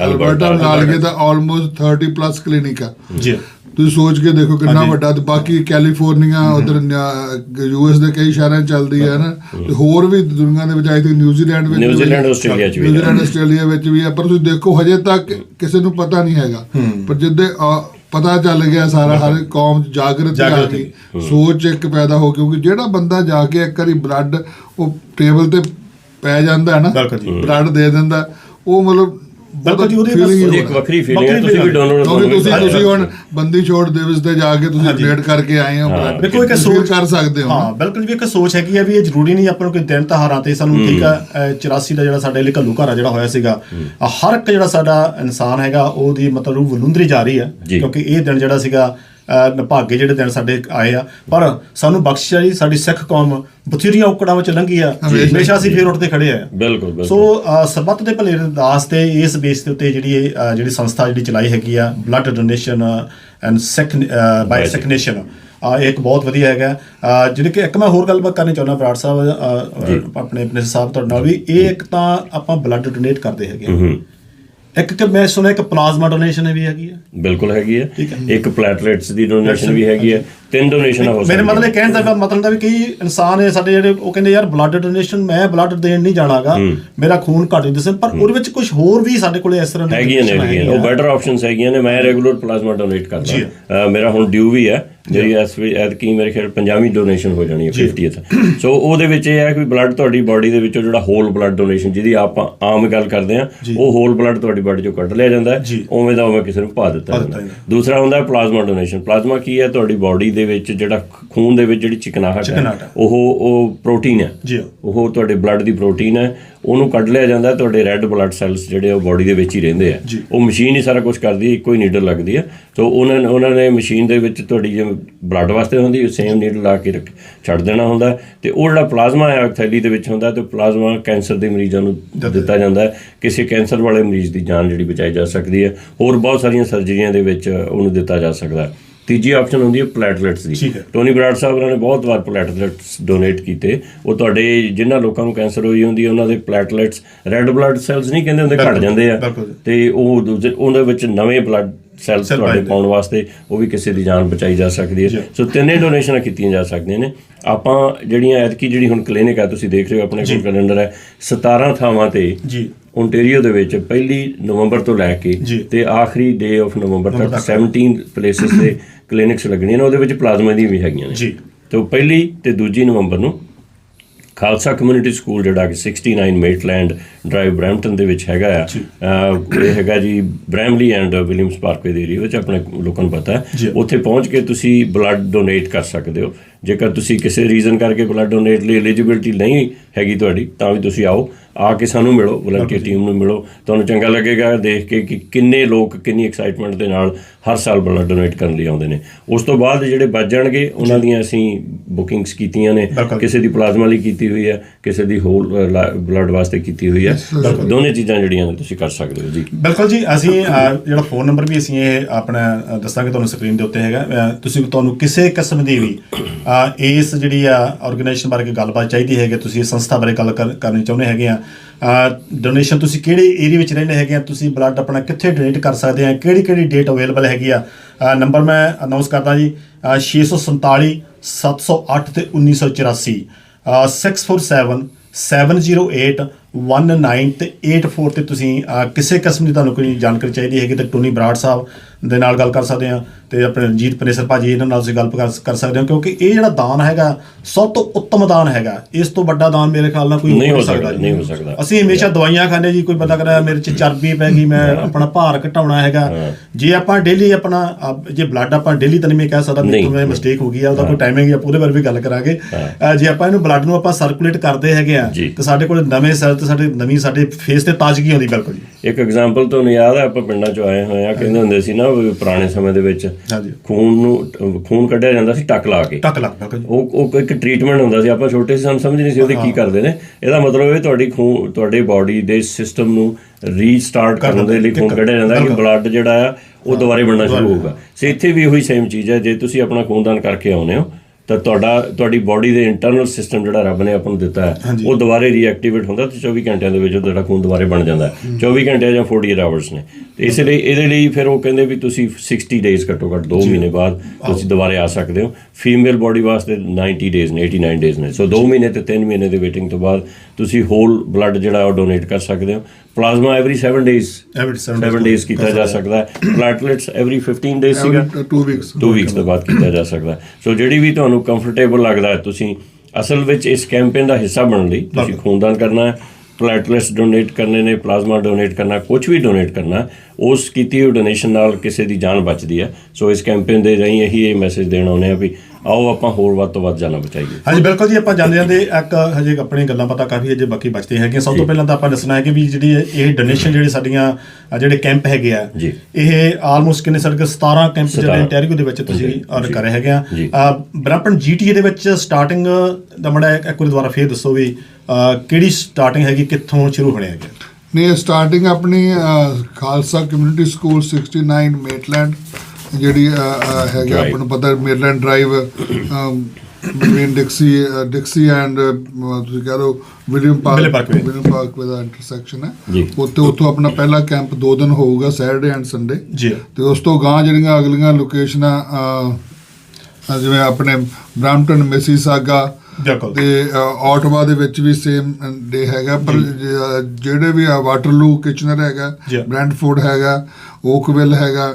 ਅਲਬਰਟਾ ਲਾ ਲਈਏ ਤਾਂ ਆਲਮੋਸਟ 30 ਪਲੱਸ ਕਲੀਨਿਕ ਆ। ਜੀ। ਤੁਸੀਂ ਸੋਚ ਕੇ ਦੇਖੋ ਕਿੰਨਾ। ਵੱਡਾ ਤੇ ਬਾਕੀ ਕੈਲੀਫੋਰਨੀਆ ਉਧਰ ਯੂਐਸ ਦੇ ਕਈ ਸ਼ਹਿਰਾਂ ਚੱਲਦੀ ਹੈ ਨਾ ਤੇ ਹੋਰ ਵੀ ਦੁਨੀਆ ਦੇ ਵਿੱਚ ਆਈ ਥਿੰਕ ਨਿਊਜ਼ੀਲੈਂਡ ਵਿੱਚ ਨਿਊਜ਼ੀਲੈਂਡ, ਆਸਟ੍ਰੇਲੀਆ 'ਚ ਵੀ। ਨਿਊਜ਼ੀਲੈਂਡ ਆਸਟ੍ਰੇਲੀਆ ਵਿੱਚ ਵੀ ਹੈ ਪਰ ਤੁਸੀਂ ਦੇਖੋ ਹਜੇ ਤੱਕ ਕਿਸੇ ਨੂੰ ਪਤਾ ਨਹੀਂ ਹੈਗਾ। ਪਰ ਜਿੱਦੇ ਪਤਾ ਚੱਲ ਗਿਆ ਸਾਰਾ ਹਰ ਕੌਮ ਜਾਗਰਤੀ ਆ। ਗਈ। ਸੋਚ ਇੱਕ ਪੈਦਾ ਹੋ ਕਿਉਂਕਿ ਜਿਹੜਾ ਬੰਦਾ ਜਾ ਕੇ ਇੱਕ ਵਾਰੀ ਬਲੱਡ ਉਹ ਟੇਬਲ ਤੇ ਪੈ ਜਾਂਦਾ ਹੈ ਨਾ। ਬਲੱਡ ਦੇ ਦਿੰਦਾ ਉਹ ਮਤਲਬ ਬਿਲਕੁਲ ਜੀ, ਉਹਦੀ ਹੀ ਇੱਕ। ਵੱਖਰੀ ਫੀਲਿੰਗ ਹੈ ਤੁਸੀਂ ਵੀ ਡਾਊਨਲੋਡ ਕਿਉਂਕਿ ਤੁਸੀਂ ਤੁਸੀਂ ਹੁਣ ਬੰਦੀ ਛੋੜ ਦਿਵਸ ਤੇ ਜਾ ਕੇ ਤੁਸੀਂ। ਡੋਨੇਟ ਕਰਕੇ ਆਏ ਹੋ। ਦੇਖੋ ਇੱਕ ਸੋਚ ਕਰ ਸਕਦੇ ਹੋ ਹਾਂ ਬਿਲਕੁਲ ਵੀ ਇੱਕ ਸੋਚ ਹੈਗੀ ਆ ਵੀ ਇਹ ਜ਼ਰੂਰੀ ਨਹੀਂ ਆਪਾਂ ਨੂੰ ਕੋਈ ਦਿਨ ਤਿਉਹਾਰਾਂ ਤੇ ਸਾਨੂੰ ਠੀਕ ਆ ਅਹ 84 ਦਾ ਜਿਹੜਾ ਸਾਡੇ ਲਈ ਘੱਲੂ ਘਾਰਾ ਜਿਹੜਾ ਹੋਇਆ ਸੀਗਾ ਹਰ ਇੱਕ ਜਿਹੜਾ ਸਾਡਾ ਇਨਸਾਨ ਹੈਗਾ ਉਹਦੀ ਮਤਲਬ ਰੂਹ ਵਲੁੰਦਰੀ ਜਾ ਰਹੀ ਜੀ। ਕਿਉਂਕਿ ਇਹ ਦਿਨ ਜਿਹੜਾ ਸੀਗਾ ਨਿਭਾਗੇ ਜਿਹੜੇ ਦਿਨ ਸਾਡੇ ਆਏ ਆ। ਪਰ ਸਾਨੂੰ ਬਖਸ਼ਿਸ਼ ਆ ਜੀ ਸਾਡੀ ਸਿੱਖ ਕੌਮ ਬਥੇਰੀਆਂ ਔਕੜਾਂ ਵਿੱਚ ਲੰਘੀ ਆ। ਹਮੇਸ਼ਾ ਅਸੀਂ ਫੇਰ ਉੱਠਦੇ ਖੜੇ ਆ। ਬਿਲਕੁਲ ਸੋ ਸਰਬੱਤ ਦੇ ਭਲੇ ਦੇ ਦਾਸ ਤੇ ਇਸ ਬੇਸ ਦੇ ਉੱਤੇ ਜਿਹੜੀ ਇਹ, ਜਿਹੜੀ ਸੰਸਥਾ ਜਿਹੜੀ ਚਲਾਈ ਹੈਗੀ ਆ ਬਲੱਡ ਡੋਨੇਸ਼ਨ ਐਂਡ ਸੈਕਨ ਬਾਈ ਸੈਕਨੇਸ਼ਨ ਆ ਇਹ ਇੱਕ ਬਹੁਤ ਵਧੀਆ ਹੈਗਾ। ਜਿਹੜੀ ਕਿ ਇੱਕ ਮੈਂ ਹੋਰ ਗੱਲਬਾਤ ਕਰਨੀ ਚਾਹੁੰਦਾ ਬਰਾੜ ਸਾਹਿਬ ਆਪਣੇ ਆਪਣੇ ਸਾਹਿਬ ਤੁਹਾਡੇ ਨਾਲ ਵੀ ਇਹ ਇੱਕ ਤਾਂ ਆਪਾਂ ਬਲੱਡ ਡੋਨੇਟ ਕਰਦੇ ਹੈਗੇ ਆ। ਇੱਕ ਕਿ ਮੈਂ ਸੁਣਿਆ ਇੱਕ ਪਲਾਜ਼ਮਾ ਡੋਨੇਸ਼ਨ ਵੀ ਹੈਗੀ ਆ। ਬਿਲਕੁਲ ਹੈਗੀ ਹੈ ਹੈ। ਇੱਕ ਪਲੇਟਲੇਟਸ ਦੀ ਡੋਨੇਸ਼ਨ ਵੀ ਹੈਗੀ ਹੈ ਤਿੰਨ ਡੋਨੇਸ਼ਨ ਹੋ ਮੇਰੇ ਸਕਦੀਆਂ ਮਤਲਬ ਕਹਿਣ ਦਾ ਮਤਲਬ ਦਾ ਵੀ ਕਈ ਇਨਸਾਨ ਹੈ ਸਾਡੇ ਜਿਹੜੇ ਉਹ ਕਹਿੰਦੇ ਯਾਰ ਬਲੱਡ ਡੋਨੇਸ਼ਨ ਮੈਂ ਬਲੱਡ ਦੇਣ ਨਹੀਂ ਜਾਣਾਗਾ। ਮੇਰਾ ਖੂਨ ਘੱਟ ਦਿਸੇ ਪਰ ਉਹਦੇ ਵਿੱਚ ਕੁਝ ਹੋਰ ਵੀ ਸਾਡੇ ਕੋਲੇ ਇਸ ਤਰ੍ਹਾਂ ਹੈਗੀਆਂ ਨੇ ਹੈਗੀਆਂ। ਉਹ ਬੈਟਰ ਆਪਸ਼ਨਸ ਹੈਗੀਆਂ ਨੇ। ਮੈਂ ਰੈਗੂਲਰ ਪਲਾਜ਼ਮਾ ਡੋਨੇਟ ਕਰਦਾ। ਮੇਰਾ ਹੁਣ ਡਿਊ ਵੀ ਹੈ। ਜਿਹੜੀ ਇਸ ਵੀ ਐਤਕੀ ਮੇਰੇ ਖਿਆਲ 50ਵੀਂ ਡੋਨੇਸ਼ਨ ਹੋ ਜਾਣੀ ਹੈ 50th ਸੋ ਉਹਦੇ ਵਿੱਚ ਇਹ ਹੈ ਕਿ ਬਲੱਡ ਤੁਹਾਡੀ ਬਾਡੀ ਦੇ ਵਿੱਚੋਂ ਜਿਹੜਾ ਹੋਲ ਬਲੱਡ ਡੋਨੇਸ਼ਨ ਜਿਹਦੀ ਆਪਾਂ ਆਮ ਗੱਲ ਕਰਦੇ ਆ ਉਹ ਹੋਲ ਬਲੱਡ ਤੁਹਾਡੀ ਬਾਡੀ ਚੋਂ ਕੱਢ ਲਿਆ ਜਾਂਦਾ ਹੈ। ਉਵੇਂ ਦਾ ਉਵੇਂ ਕਿਸੇ ਨੂੰ ਪਾ ਦਿੱਤਾ ਜਾਂਦਾ। ਦੂਸਰਾ ਹੁੰਦਾ ਪਲਾਜ਼ਮਾ ਡੋਨੇਸ਼ਨ ਪਲਾਜ਼ਮਾ ਕੀ ਹੈ? ਤੁਹਾਡੀ ਬਾਡੀ ਦੇ ਵਿੱਚ ਜਿਹੜਾ ਖੂਨ ਦੇ ਵਿੱਚ ਜਿਹੜੀ ਚਿਕਨਾਹਟ ਹੈ। ਉਹ ਉਹ ਪ੍ਰੋਟੀਨ ਹੈ। ਜੀ ਉਹ ਤੁਹਾਡੇ ਬਲੱਡ ਦੀ ਪ੍ਰੋਟੀਨ ਹੈ। ਉਹਨੂੰ ਕੱਢ ਲਿਆ ਜਾਂਦਾ ਤੁਹਾਡੇ ਰੈੱਡ ਬਲੱਡ ਸੈਲਸ ਜਿਹੜੇ ਉਹ ਬਾਡੀ ਦੇ ਵਿੱਚ ਹੀ ਰਹਿੰਦੇ ਆ। ਉਹ ਮਸ਼ੀਨ ਹੀ ਸਾਰਾ ਕੁਝ ਕਰਦੀ ਹੈ ਇੱਕੋ ਹੀ ਨੀਡਲ ਲੱਗਦੀ ਹੈ। ਸੋ ਉਹਨਾਂ ਨੇ ਉਹਨਾਂ ਨੇ ਮਸ਼ੀਨ ਦੇ ਵਿੱਚ ਤੁਹਾਡੀ ਜਿਵੇਂ ਬਲੱਡ ਵਾਸਤੇ ਹੁੰਦੀ ਉਹ ਸੇਮ ਨੀਡਲ ਲਾ ਕੇ ਰੱਖ ਛੱਡ ਦੇਣਾ ਹੁੰਦਾ ਤੇ ਉਹ ਜਿਹੜਾ ਪਲਾਜ਼ਮਾ ਹੈ ਥੈਲੀ ਦੇ ਵਿੱਚ ਹੁੰਦਾ ਤੇ ਪਲਾਜ਼ਮਾ ਕੈਂਸਰ ਦੇ ਮਰੀਜ਼ਾਂ ਨੂੰ ਦਿੱਤਾ ਜਾਂਦਾ ਹੈ। ਕਿਸੇ ਕੈਂਸਰ ਵਾਲੇ ਮਰੀਜ਼ ਦੀ ਜਾਨ ਜਿਹੜੀ ਬਚਾਈ ਜਾ ਸਕਦੀ ਹੈ। ਹੋਰ ਬਹੁਤ ਸਾਰੀਆਂ ਸਰਜਰੀਆਂ ਦੇ ਵਿੱਚ ਉਹਨੂੰ ਦਿੱਤਾ ਜਾ ਸਕਦਾ ਹੈ। ਤੀਜੀ ਆਪਸ਼ਨ ਹੁੰਦੀ ਹੈ ਪਲੇਟਲੇਟਸ ਦੀ। ਟੋਨੀ ਬਰਾਡ ਸਾਹਿਬ ਉਹਨਾਂ ਨੇ ਬਹੁਤ ਵਾਰ ਪਲੇਟਲੇਟਸ ਡੋਨੇਟ ਕੀਤੇ। ਉਹ ਤੁਹਾਡੇ ਜਿਨ੍ਹਾਂ ਲੋਕਾਂ ਨੂੰ ਕੈਂਸਰ ਹੋਈ ਹੁੰਦੀ ਹੈ ਉਹਨਾਂ ਦੇ ਪਲੇਟਲੇਟਸ ਰੈੱਡ ਬਲੱਡ ਸੈਲਸ ਨਹੀਂ ਕਹਿੰਦੇ ਹੁੰਦੇ ਘਟ ਜਾਂਦੇ ਆ। ਤੇ ਉਹ ਉਹਦੇ ਵਿੱਚ ਨਵੇਂ ਬਲੱਡ ਸੈਲਸ Cell ਤੁਹਾਡੇ ਪਾਉਣ ਵਾਸਤੇ ਉਹ ਵੀ ਕਿਸੇ ਦੀ ਜਾਨ ਬਚਾਈ ਜਾ ਸਕਦੀ ਹੈ। ਸੋ ਤਿੰਨੇ ਡੋਨੇਸ਼ਨਾਂ ਕੀਤੀਆਂ ਜਾ ਸਕਦੀਆਂ ਨੇ। ਆਪਾਂ ਜਿਹੜੀਆਂ ਐਤਕੀ ਜਿਹੜੀ ਹੁਣ ਕਲੀਨਿਕ ਆ ਤੁਸੀਂ ਦੇਖ ਰਹੇ ਹੋ ਆਪਣੇ ਕੋਲ ਕੈਲੰਡਰ ਹੈ। 17 ਥਾਵਾਂ ਤੇ ਜੀ। ਓਨਟਾਰੀਓ ਦੇ ਵਿੱਚ ਪਹਿਲੀ ਨਵੰਬਰ ਤੋਂ ਲੈ ਕੇ। ਤੇ ਆਖਰੀ ਡੇ ਆਫ ਨਵੰਬਰ ਤੱਕ 17 ਪਲੇਸਸ ਤੇ ਕਲੀਨਿਕਸ ਲੱਗਣੀਆਂ ਨੇ ਉਹਦੇ ਵਿੱਚ ਪਲਾਜ਼ਮਾ ਦੀ ਵੀ ਹੈਗੀਆਂ ਨੇ। ਜੀ। ਤੇ ਉਹ ਪਹਿਲੀ ਤੇ ਦੂਜੀ ਨਵੰਬਰ ਨੂੰ ਖਾਲਸਾ ਕਮਿਊਨਿਟੀ ਸਕੂਲ ਜਿਹੜਾ ਕਿ 69 ਮੇਟਲੈਂਡ ਡਰਾਈਵ ਬ੍ਰੈਂਪਟਨ ਦੇ ਵਿੱਚ ਹੈਗਾ ਆ। ਇਹ ਹੈਗਾ ਜੀ ਬ੍ਰੈਮਲੀ ਐਂਡ ਵਿਲੀਅਮਸ ਪਾਰਕਵੇ ਦੇ ਏਰੀਆ ਵਿੱਚ ਆਪਣੇ ਲੋਕਾਂ ਨੂੰ ਪਤਾ ਉੱਥੇ ਪਹੁੰਚ ਕੇ ਤੁਸੀਂ ਬਲੱਡ ਡੋਨੇਟ ਕਰ ਸਕਦੇ ਹੋ। ਜੇਕਰ ਤੁਸੀਂ ਕਿਸੇ ਰੀਜ਼ਨ ਕਰਕੇ ਬਲੱਡ ਡੋਨੇਟ ਲਈ ਐਲੀਜੀਬਿਲਟੀ ਨਹੀਂ ਹੈਗੀ ਤੁਹਾਡੀ ਤਾਂ ਵੀ ਤੁਸੀਂ ਆਓ। ਆ ਕੇ ਸਾਨੂੰ ਮਿਲੋ ਵਲੰਟੀਅਰ ਟੀਮ ਨੂੰ ਮਿਲੋ। ਤੁਹਾਨੂੰ ਚੰਗਾ ਲੱਗੇਗਾ ਦੇਖ ਕੇ ਕਿ ਕਿੰਨੇ ਲੋਕ ਕਿੰਨੀ ਐਕਸਾਈਟਮੈਂਟ ਦੇ ਨਾਲ ਹਰ ਸਾਲ ਬਲੱਡ ਡੋਨੇਟ ਕਰਨ ਲਈ ਆਉਂਦੇ ਨੇ। ਉਸ ਤੋਂ ਬਾਅਦ ਜਿਹੜੇ ਬਚ ਜਾਣਗੇ ਉਹਨਾਂ ਦੀਆਂ ਅਸੀਂ ਬੁਕਿੰਗਸ ਕੀਤੀਆਂ ਨੇ। ਕਿਸੇ ਦੀ ਪਲਾਜ਼ਮਾ ਲਈ ਕੀਤੀ ਹੋਈ ਹੈ ਕਿਸੇ ਦੀ ਹੋਲ ਬਲੱਡ ਵਾਸਤੇ ਕੀਤੀ ਹੋਈ ਹੈ। ਦੋਨੇ ਚੀਜ਼ਾਂ ਜਿਹੜੀਆਂ ਤੁਸੀਂ ਕਰ ਸਕਦੇ ਹੋ ਜੀ। ਬਿਲਕੁਲ ਜੀ ਅਸੀਂ ਜਿਹੜਾ ਫੋਨ ਨੰਬਰ ਵੀ ਅਸੀਂ ਇਹ ਆਪਣਾ ਦੱਸਾਂਗੇ ਤੁਹਾਨੂੰ ਸਕਰੀਨ ਦੇ ਉੱਤੇ ਹੈਗਾ। ਤੁਸੀਂ ਤੁਹਾਨੂੰ ਕਿਸੇ ਕਿਸਮ ਦੀ ਵੀ ਇਸ ਜਿਹੜੀ ਆ ਆਰਗੇਨਾਈਜੇਸ਼ਨ ਬਾਰੇ ਗੱਲਬਾਤ ਚਾਹੀਦੀ ਹੈ ਕਿ ਤੁਸੀਂ ਇਸ ਸੰਸਥਾ ਬਾਰੇ ਗੱਲ ਕਰ- ਕਰਨੀ ਚਾਹੁੰਦੇ ਹੈਗੇ ਆ ਡੋਨੇਸ਼ਨ ਤੁਸੀਂ ਕਿਹੜੇ ਏਰੀਆ ਵਿੱਚ ਰਹਿੰਦੇ ਹੈਗੇ ਆ? ਤੁਸੀਂ ਬਲੱਡ ਆਪਣਾ ਕਿੱਥੇ ਡੋਨੇਟ ਕਰ ਸਕਦੇ ਆ? ਕਿਹੜੀ ਕਿਹੜੀ ਡੇਟ ਅਵੇਲੇਬਲ ਹੈਗੀ ਆ? ਨੰਬਰ ਮੈਂ ਅਨਾਉਂਸ ਕਰਦਾ ਜੀ ਅਹ, 647 708 ਤੇ 1984 ਅਹ, 647 708 19 ਤੇ 84 ਤੇ ਤੁਸੀਂ ਕਿਸੇ ਕਿਸਮ ਦੀ ਤੁਹਾਨੂੰ ਕੋਈ ਜਾਣਕਾਰੀ ਚਾਹੀਦੀ ਹੈਗੀ ਤਾਂ ਟੋਨੀ ਬਰਾੜ ਸਾਹਿਬ ਦੇ ਨਾਲ ਗੱਲ ਕਰ ਸਕਦੇ ਆ ਤੇ ਆਪਣੇ ਰਣਜੀਤ ਪਨੇਸਰ ਭਾਜੀ ਇਹਨਾਂ ਨਾਲ ਤੁਸੀਂ ਗੱਲ ਕਰ ਸਕਦੇ ਹੋ ਕਿਉਂਕਿ ਇਹ ਜਿਹੜਾ ਦਾਨ ਹੈਗਾ ਸਭ ਤੋਂ ਉੱਤਮ ਦਾਨ ਹੈਗਾ ਇਸ ਤੋਂ ਵੱਡਾ ਦਾਨ ਮੇਰੇ ਖਿਆਲ ਨਾਲ ਕੋਈ ਨਹੀਂ ਹੋ ਸਕਦਾ। ਨਹੀਂ ਹੋ ਸਕਦਾ। ਅਸੀਂ ਹਮੇਸ਼ਾ ਦਵਾਈਆਂ ਖਾਂਦੇ ਜੀ ਕੋਈ ਬੰਦਾ ਕਹਿੰਦਾ ਮੇਰੇ ਚ ਚਰਬੀ ਪੈ ਗਈ ਮੈਂ ਆਪਣਾ ਭਾਰ ਘਟਾਉਣਾ ਹੈਗਾ ਜੇ ਆਪਾਂ ਡੇਲੀ ਆਪਣਾ ਜੇ ਬਲੱਡ ਆਪਾਂ ਡੇਲੀ ਤਾਂ ਨਹੀਂ ਮੈਂ ਕਹਿ ਸਕਦਾ। ਮੇਰੇ ਤੋਂ ਮਿਸਟੇਕ ਹੋ ਗਈ ਆ ਉਹਦਾ ਕੋਈ ਟਾਈਮਿੰਗ ਆ ਉਹਦੇ ਬਾਰੇ ਵੀ ਗੱਲ ਕਰਾਂਗੇ ਜੇ ਆਪਾਂ ਇਹਨੂੰ ਬਲੱਡ ਨੂੰ ਆਪਾਂ ਸਰਕੂਲੇਟ ਕਰਦੇ ਹੈਗੇ ਆ। ਤੇ ਸਾਡੇ ਕੋਲ ਨਵੇਂ ਸੈੱਲ ਤੇ ਸਾਡੇ ਨਵੀਂ ਸਾਡੇ ਫੇਸ ਤੇ ਤਾਜ਼ਗੀ ਆਉਂਦੀ ਬਿਲਕੁਲ ਜੀ। ਇੱਕ ਐਗਜ਼ਾਮਪਲ ਤੁਹਾਨੂੰ ਯਾਦ ਹੈ ਆਪਾਂ ਪਿੰਡਾਂ ਚੋਂ ਆਏ ਹੋਏ ਆ ਕਹਿੰਦੇ ਹੁੰਦੇ ਸੀ ਨਾ ਵੀ ਪੁਰਾਣੇ ਸਮੇਂ ਦੇ ਵਿੱਚ ਹਾਂਜੀ। ਖੂਨ ਨੂੰ ਖੂਨ ਕੱਢਿਆ ਜਾਂਦਾ ਸੀ ਟੱਕ ਲਾ ਕੇ। ਟੱਕ ਲੱਗ ਬਿਲਕੁਲ ਜੀ। ਉਹ ਉਹ ਇੱਕ ਟ੍ਰੀਟਮੈਂਟ ਹੁੰਦਾ ਸੀ ਆਪਾਂ ਛੋਟੇ ਸੀ ਸਾਨੂੰ ਸਮਝ ਨਹੀਂ ਸੀ ਉਹਦੇ ਕੀ ਕਰਦੇ ਨੇ। ਇਹਦਾ ਮਤਲਬ ਇਹ ਤੁਹਾਡੀ ਖੂਨ ਤੁਹਾਡੇ ਬਾਡੀ ਦੇ ਸਿਸਟਮ ਨੂੰ ਰੀਸਟਾਰਟ ਕਰਨ ਦੇ ਲਈ ਖੂਨ ਕੱਢਿਆ ਜਾਂਦਾ ਕਿ ਬਲੱਡ ਜਿਹੜਾ ਆ ਉਹ ਦੁਬਾਰੇ ਬਣਨਾ ਸ਼ੁਰੂ ਹੋਊਗਾ। ਸੋ ਇੱਥੇ ਵੀ ਉਹੀ ਸੇਮ ਚੀਜ਼ ਹੈ ਜੇ ਤੁਸੀਂ ਆਪਣਾ ਖੂਨਦਾਨ ਕਰਕੇ ਆਉਨੇ ਹੋ ਤਾਂ ਤੁਹਾਡਾ ਤੁਹਾਡੀ ਬਾਡੀ ਦੇ ਇੰਟਰਨਲ ਸਿਸਟਮ ਜਿਹੜਾ ਰੱਬ ਨੇ ਆਪਾਂ ਨੂੰ ਦਿੱਤਾ ਹੈ ਉਹ ਦੁਬਾਰੇ ਰੀਐਕਟੀਵੇਟ ਹੁੰਦਾ ਤੇ 24 ਘੰਟਿਆਂ ਦੇ ਵਿੱਚ ਉਹ ਤੁਹਾਡਾ ਖੂਨ ਦੁਬਾਰੇ ਬਣ ਜਾਂਦਾ ਹੈ। 24 ਘੰਟੇ ਜਾਂ 48 ਆਵਰਸ ਨੇ। ਤੇ ਇਸ ਲਈ ਇਹਦੇ ਲਈ ਫਿਰ ਉਹ ਕਹਿੰਦੇ ਵੀ ਤੁਸੀਂ 60 ਡੇਜ਼ ਘੱਟੋ ਘੱਟ 2 ਮਹੀਨੇ ਬਾਅਦ ਤੁਸੀਂ ਦੁਬਾਰੇ ਆ ਸਕਦੇ ਹੋ। ਫੀਮੇਲ ਬਾਡੀ ਵਾਸਤੇ 90 ਡੇਜ਼ ਨੇ 89 ਡੇਜ਼ ਨੇ। ਸੋ 2 ਮਹੀਨੇ ਤੇ 3 ਮਹੀਨੇ ਦੇ ਵੇਟਿੰਗ ਤੋਂ ਬਾਅਦ ਤੁਸੀਂ ਹੋਲ ਬਲੱਡ ਜਿਹੜਾ ਉਹ ਡੋਨੇਟ ਕਰ ਸਕਦੇ ਹੋ। Plasma every 7 days seven 7 days ਕੀਤਾ ਜਾ ਸਕਦਾ ਹੈ। ਪਲੇਟਲੇਟਸ ਐਵਰੀ 15 ਡੇਜ਼ ਸੀਗਾ। 2 ਵੀਕਸ 2 ਵੀਕਸ ਤੋਂ ਬਾਅਦ ਕੀਤਾ ਜਾ ਸਕਦਾ ਹੈ। ਸੋ ਜਿਹੜੀ ਵੀ ਤੁਹਾਨੂੰ ਕੰਫਰਟੇਬਲ ਲੱਗਦਾ ਹੈ ਤੁਸੀਂ ਅਸਲ ਵਿੱਚ ਇਸ ਕੈਂਪੇਨ ਦਾ ਹਿੱਸਾ ਬਣਨ ਲਈ ਤੁਸੀਂ ਖੂਨਦਾਨ ਕਰਨਾ ਹੈ। ਪਲੇਟਲੈਟਸ ਡੋਨੇਟ ਕਰਨੇ ਨੇ ਪਲਾਜ਼ਮਾ ਡੋਨੇਟ ਕਰਨਾ ਕੁਝ ਵੀ ਡੋਨੇਟ ਕਰਨਾ ਉਸ ਕੀਤੀ ਹੋਈ ਡੋਨੇਸ਼ਨ ਨਾਲ ਕਿਸੇ ਦੀ ਜਾਨ ਬਚਦੀ ਹੈ। ਸੋ ਇਸ ਕੈਂਪੇਨ ਦੇ ਰਾਹੀਂ ਇਹੀ ਇਹ ਮੈਸੇਜ ਦੇਣ ਆਉਂਦੇ ਆ ਵੀ ਆਓ ਆਪਾਂ ਹੋਰ ਵੱਧ ਤੋਂ ਵੱਧ ਜਾਨਾਂ ਬਚਾਈਏ ਹਾਂਜੀ ਬਿਲਕੁਲ ਜੀ ਆਪਾਂ ਜਾਂਦੇ ਜਾਂਦੇ ਇੱਕ ਹਜੇ ਆਪਣੀ ਗੱਲਾਂ ਪਤਾ ਕਾਫੀ ਅਜੇ ਬਾਕੀ ਬਚਦੇ ਹੈਗੇ ਸਭ ਤੋਂ ਪਹਿਲਾਂ ਤਾਂ ਆਪਾਂ ਦੱਸਣਾ ਹੈ ਕਿ ਵੀ ਜਿਹੜੀ ਇਹ ਡੋਨੇਸ਼ਨ ਜਿਹੜੇ ਸਾਡੀਆਂ ਜਿਹੜੇ ਕੈਂਪ ਹੈਗੇ ਆ। ਇਹ ਆਲਮੋਸਟ ਕਿੰਨੇ ਸਾਡੇ ਕੋਲ 17 ਕੈਂਪ ਜਿਹੜੇ 17 ਇੰਟੈਰੀਓ ਦੇ ਵਿੱਚ ਤੁਸੀਂ ਔਰ। ਕਰ ਰਹੇ ਹੈਗੇ ਆ ਜੀ। ਬ੍ਰੈਂਪਟਨ ਜੀਟੀਏ ਦੇ ਵਿੱਚ ਸਟਾਰਟਿੰਗ ਦਾ ਮੜਾ ਇੱਕ ਵਾਰੀ ਦੁਬਾਰਾ ਫੇਰ ਦੱਸੋ ਵੀ ਕਿਹੜੀ ਸਟਾਰਟਿੰਗ ਹੈਗੀ ਕਿੱਥੋਂ ਸ਼ੁਰੂ ਹੋਣੇ ਹੈਗੇ ਨੇ ਸਟਾਰਟਿੰਗ ਆਪਣੀ ਖਾਲਸਾ ਕਮਿਊਨਿਟੀ ਸਕੂਲ 69 ਮੇਟਲੈਂਡ ਜਿਹੜੀ ਹੈਗਾ. ਆਪਾਂ ਨੂੰ ਪਤਾ Maitland drive between Dixie Dixie and ਤੁਸੀਂ ਕਹ ਲਓ ਵਿਲੀਅਮ ਪਾਰਕ। ਵਿਲੀਅਮ ਪਾਰਕ ਦਾ ਇੰਟਰਸੈਕਸ਼ਨ ਹੈ। ਉੱਥੇ ਉੱਥੋਂ ਆਪਣਾ ਪਹਿਲਾ ਕੈਂਪ ਦੋ ਦਿਨ ਹੋਊਗਾ ਸੈਟਰਡੇ ਐਂਡ ਸੰਡੇ ਤੇ ਉਸ ਤੋਂ ਗਾਂ ਜਿਹੜੀਆਂ ਅਗਲੀਆਂ ਲੋਕੇਸ਼ਨਾਂ ਜਿਵੇਂ ਆਪਣੇ ਬ੍ਰਾਂਪਟਨ ਮਿਸੀਸਾਗਾ ਤੇ ਆਟਵਾ ਦੇ ਵਿੱਚ ਵੀ ਸੇਮ ਡੇ ਹੈਗਾ ਪਰ ਜਿਹੜੇ ਵੀ ਆ ਵਾਟਰਲੂ ਕਿਚਨਰ ਹੈਗਾ। ਬ੍ਰੈਂਡਫੋਰਡ ਹੈਗਾ ਓਕਵਿਲ ਹੈਗਾ।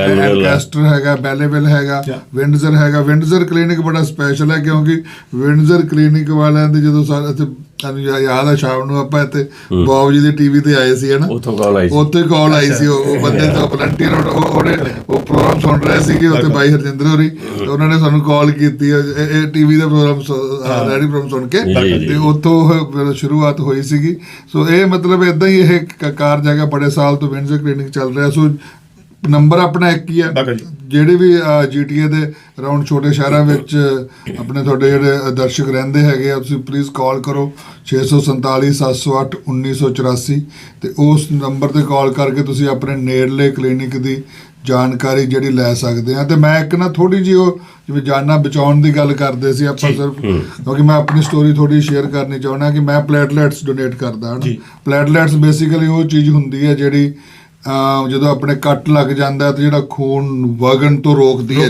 ਐਲਕੈਸਟਰ ਹੈਗਾ ਬੈਲੇਵਿਲ ਹੈਗਾ। ਵਿੰਡਜ਼ਰ ਹੈਗਾ। ਵਿੰਡਜ਼ਰ ਕਲੀਨਿਕ ਬੜਾ ਸਪੈਸ਼ਲ ਹੈ ਕਿਉਂਕਿ ਵਿੰਡਜ਼ਰ ਕਲੀਨਿਕ ਵਾਲਿਆਂ ਦੇ ਜਦੋਂ ਸਾਰੇ ਇੱਥੇ ਸਾਨੂੰ ਯਾਦ ਆ ਸ਼ਾਮ ਨੂੰ ਆਪਾਂ ਇੱਥੇ ਬਾਬੂ ਜੀ ਦੇ ਟੀਵੀ ਤੇ ਆਏ ਸੀ ਹਨਾ? ਉੱਥੋਂ ਕਾਲ ਆਈ ਸੀ। ਉੱਥੇ ਕਾਲ ਆਈ ਸੀ ਉਹ ਬੰਦੇ ਤੋਂ ਵਲੰਟੀਅਰ ਉਹਨੇ ਉਹ ਪ੍ਰੋਗਰਾਮ ਸੁਣ ਰਹੇ ਸੀਗੇ ਉੱਥੇ ਬਾਈ ਹਰਜਿੰਦਰ ਹੋਰੀ। ਤੇ ਉਹਨਾਂ ਨੇ ਸਾਨੂੰ ਕਾਲ ਕੀਤੀ ਇਹ ਟੀਵੀ ਦਾ ਪ੍ਰੋਗਰਾਮ ਰੈਡੀ ਪ੍ਰੋਗਰਾਮ ਸੁਣ ਕੇ। ਤੇ ਉੱਥੋਂ ਸ਼ੁਰੂਆਤ ਹੋਈ ਸੀਗੀ। ਸੋ ਇਹ ਮਤਲਬ ਇਦਾਂ ਹੀ ਇਹ ਕਾਰਜ ਹੈਗਾ ਬੜੇ ਸਾਲ ਤੋਂ ਵਿੰਡਜ਼ਰ ਕਲੀਨਿਕ ਚੱਲ ਰਿਹਾ। ਸੋ ਨੰਬਰ ਆਪਣਾ ਇੱਕ ਹੀ ਜੀ। ਜਿਹੜੇ ਵੀ ਜੀਟੀਏ ਦੇ ਅਰਾਊਂਡ ਛੋਟੇ ਸ਼ਹਿਰਾਂ ਵਿੱਚ ਆਪਣੇ ਤੁਹਾਡੇ ਜਿਹੜੇ ਦਰਸ਼ਕ ਰਹਿੰਦੇ ਹੈਗੇ ਆ ਤੁਸੀਂ ਪਲੀਜ਼ ਕਾਲ ਕਰੋ। 647 708 1984 ਤੇ ਉਸ ਨੰਬਰ ਤੇ ਕਾਲ ਕਰਕੇ ਤੁਸੀਂ ਆਪਣੇ ਨੇੜਲੇ ਕਲੀਨਿਕ ਦੀ ਜਾਣਕਾਰੀ ਜਿਹੜੀ ਲੈ ਸਕਦੇ ਆ। ਤੇ ਮੈਂ ਇੱਕ ਨਾ ਥੋੜੀ ਜਿਹੀ ਉਹ ਜਿਵੇਂ ਜਾਨਾਂ ਬਚਾਉਣ ਦੀ ਗੱਲ ਕਰਦੇ ਸੀ ਆਪਾਂ ਸਿਰਫ ਕਿਉਂਕਿ ਮੈਂ ਆਪਣੀ ਸਟੋਰੀ ਥੋੜੀ ਸ਼ੇਅਰ ਕਰਨੀ ਚਾਹੁੰਦਾ ਕਿ ਮੈਂ ਪਲੇਟਲੈਟਸ ਡੋਨੇਟ ਕਰਦਾ ਹਾਂ ਜੀ। ਪਲੇਟਲੈਟਸ ਬੇਸਿਕਲੀ ਉਹ ਚੀਜ਼ ਹੁੰਦੀ ਹੈ ਜਿਹੜੀ ਜਦੋਂ ਆਪਣੇ ਕੱਟ ਲੱਗ ਜਾਂਦਾ ਤੇ ਜਿਹੜਾ ਖੂਨ ਵਗਣ ਤੋਂ ਰੋਕਦੀ ਹੈ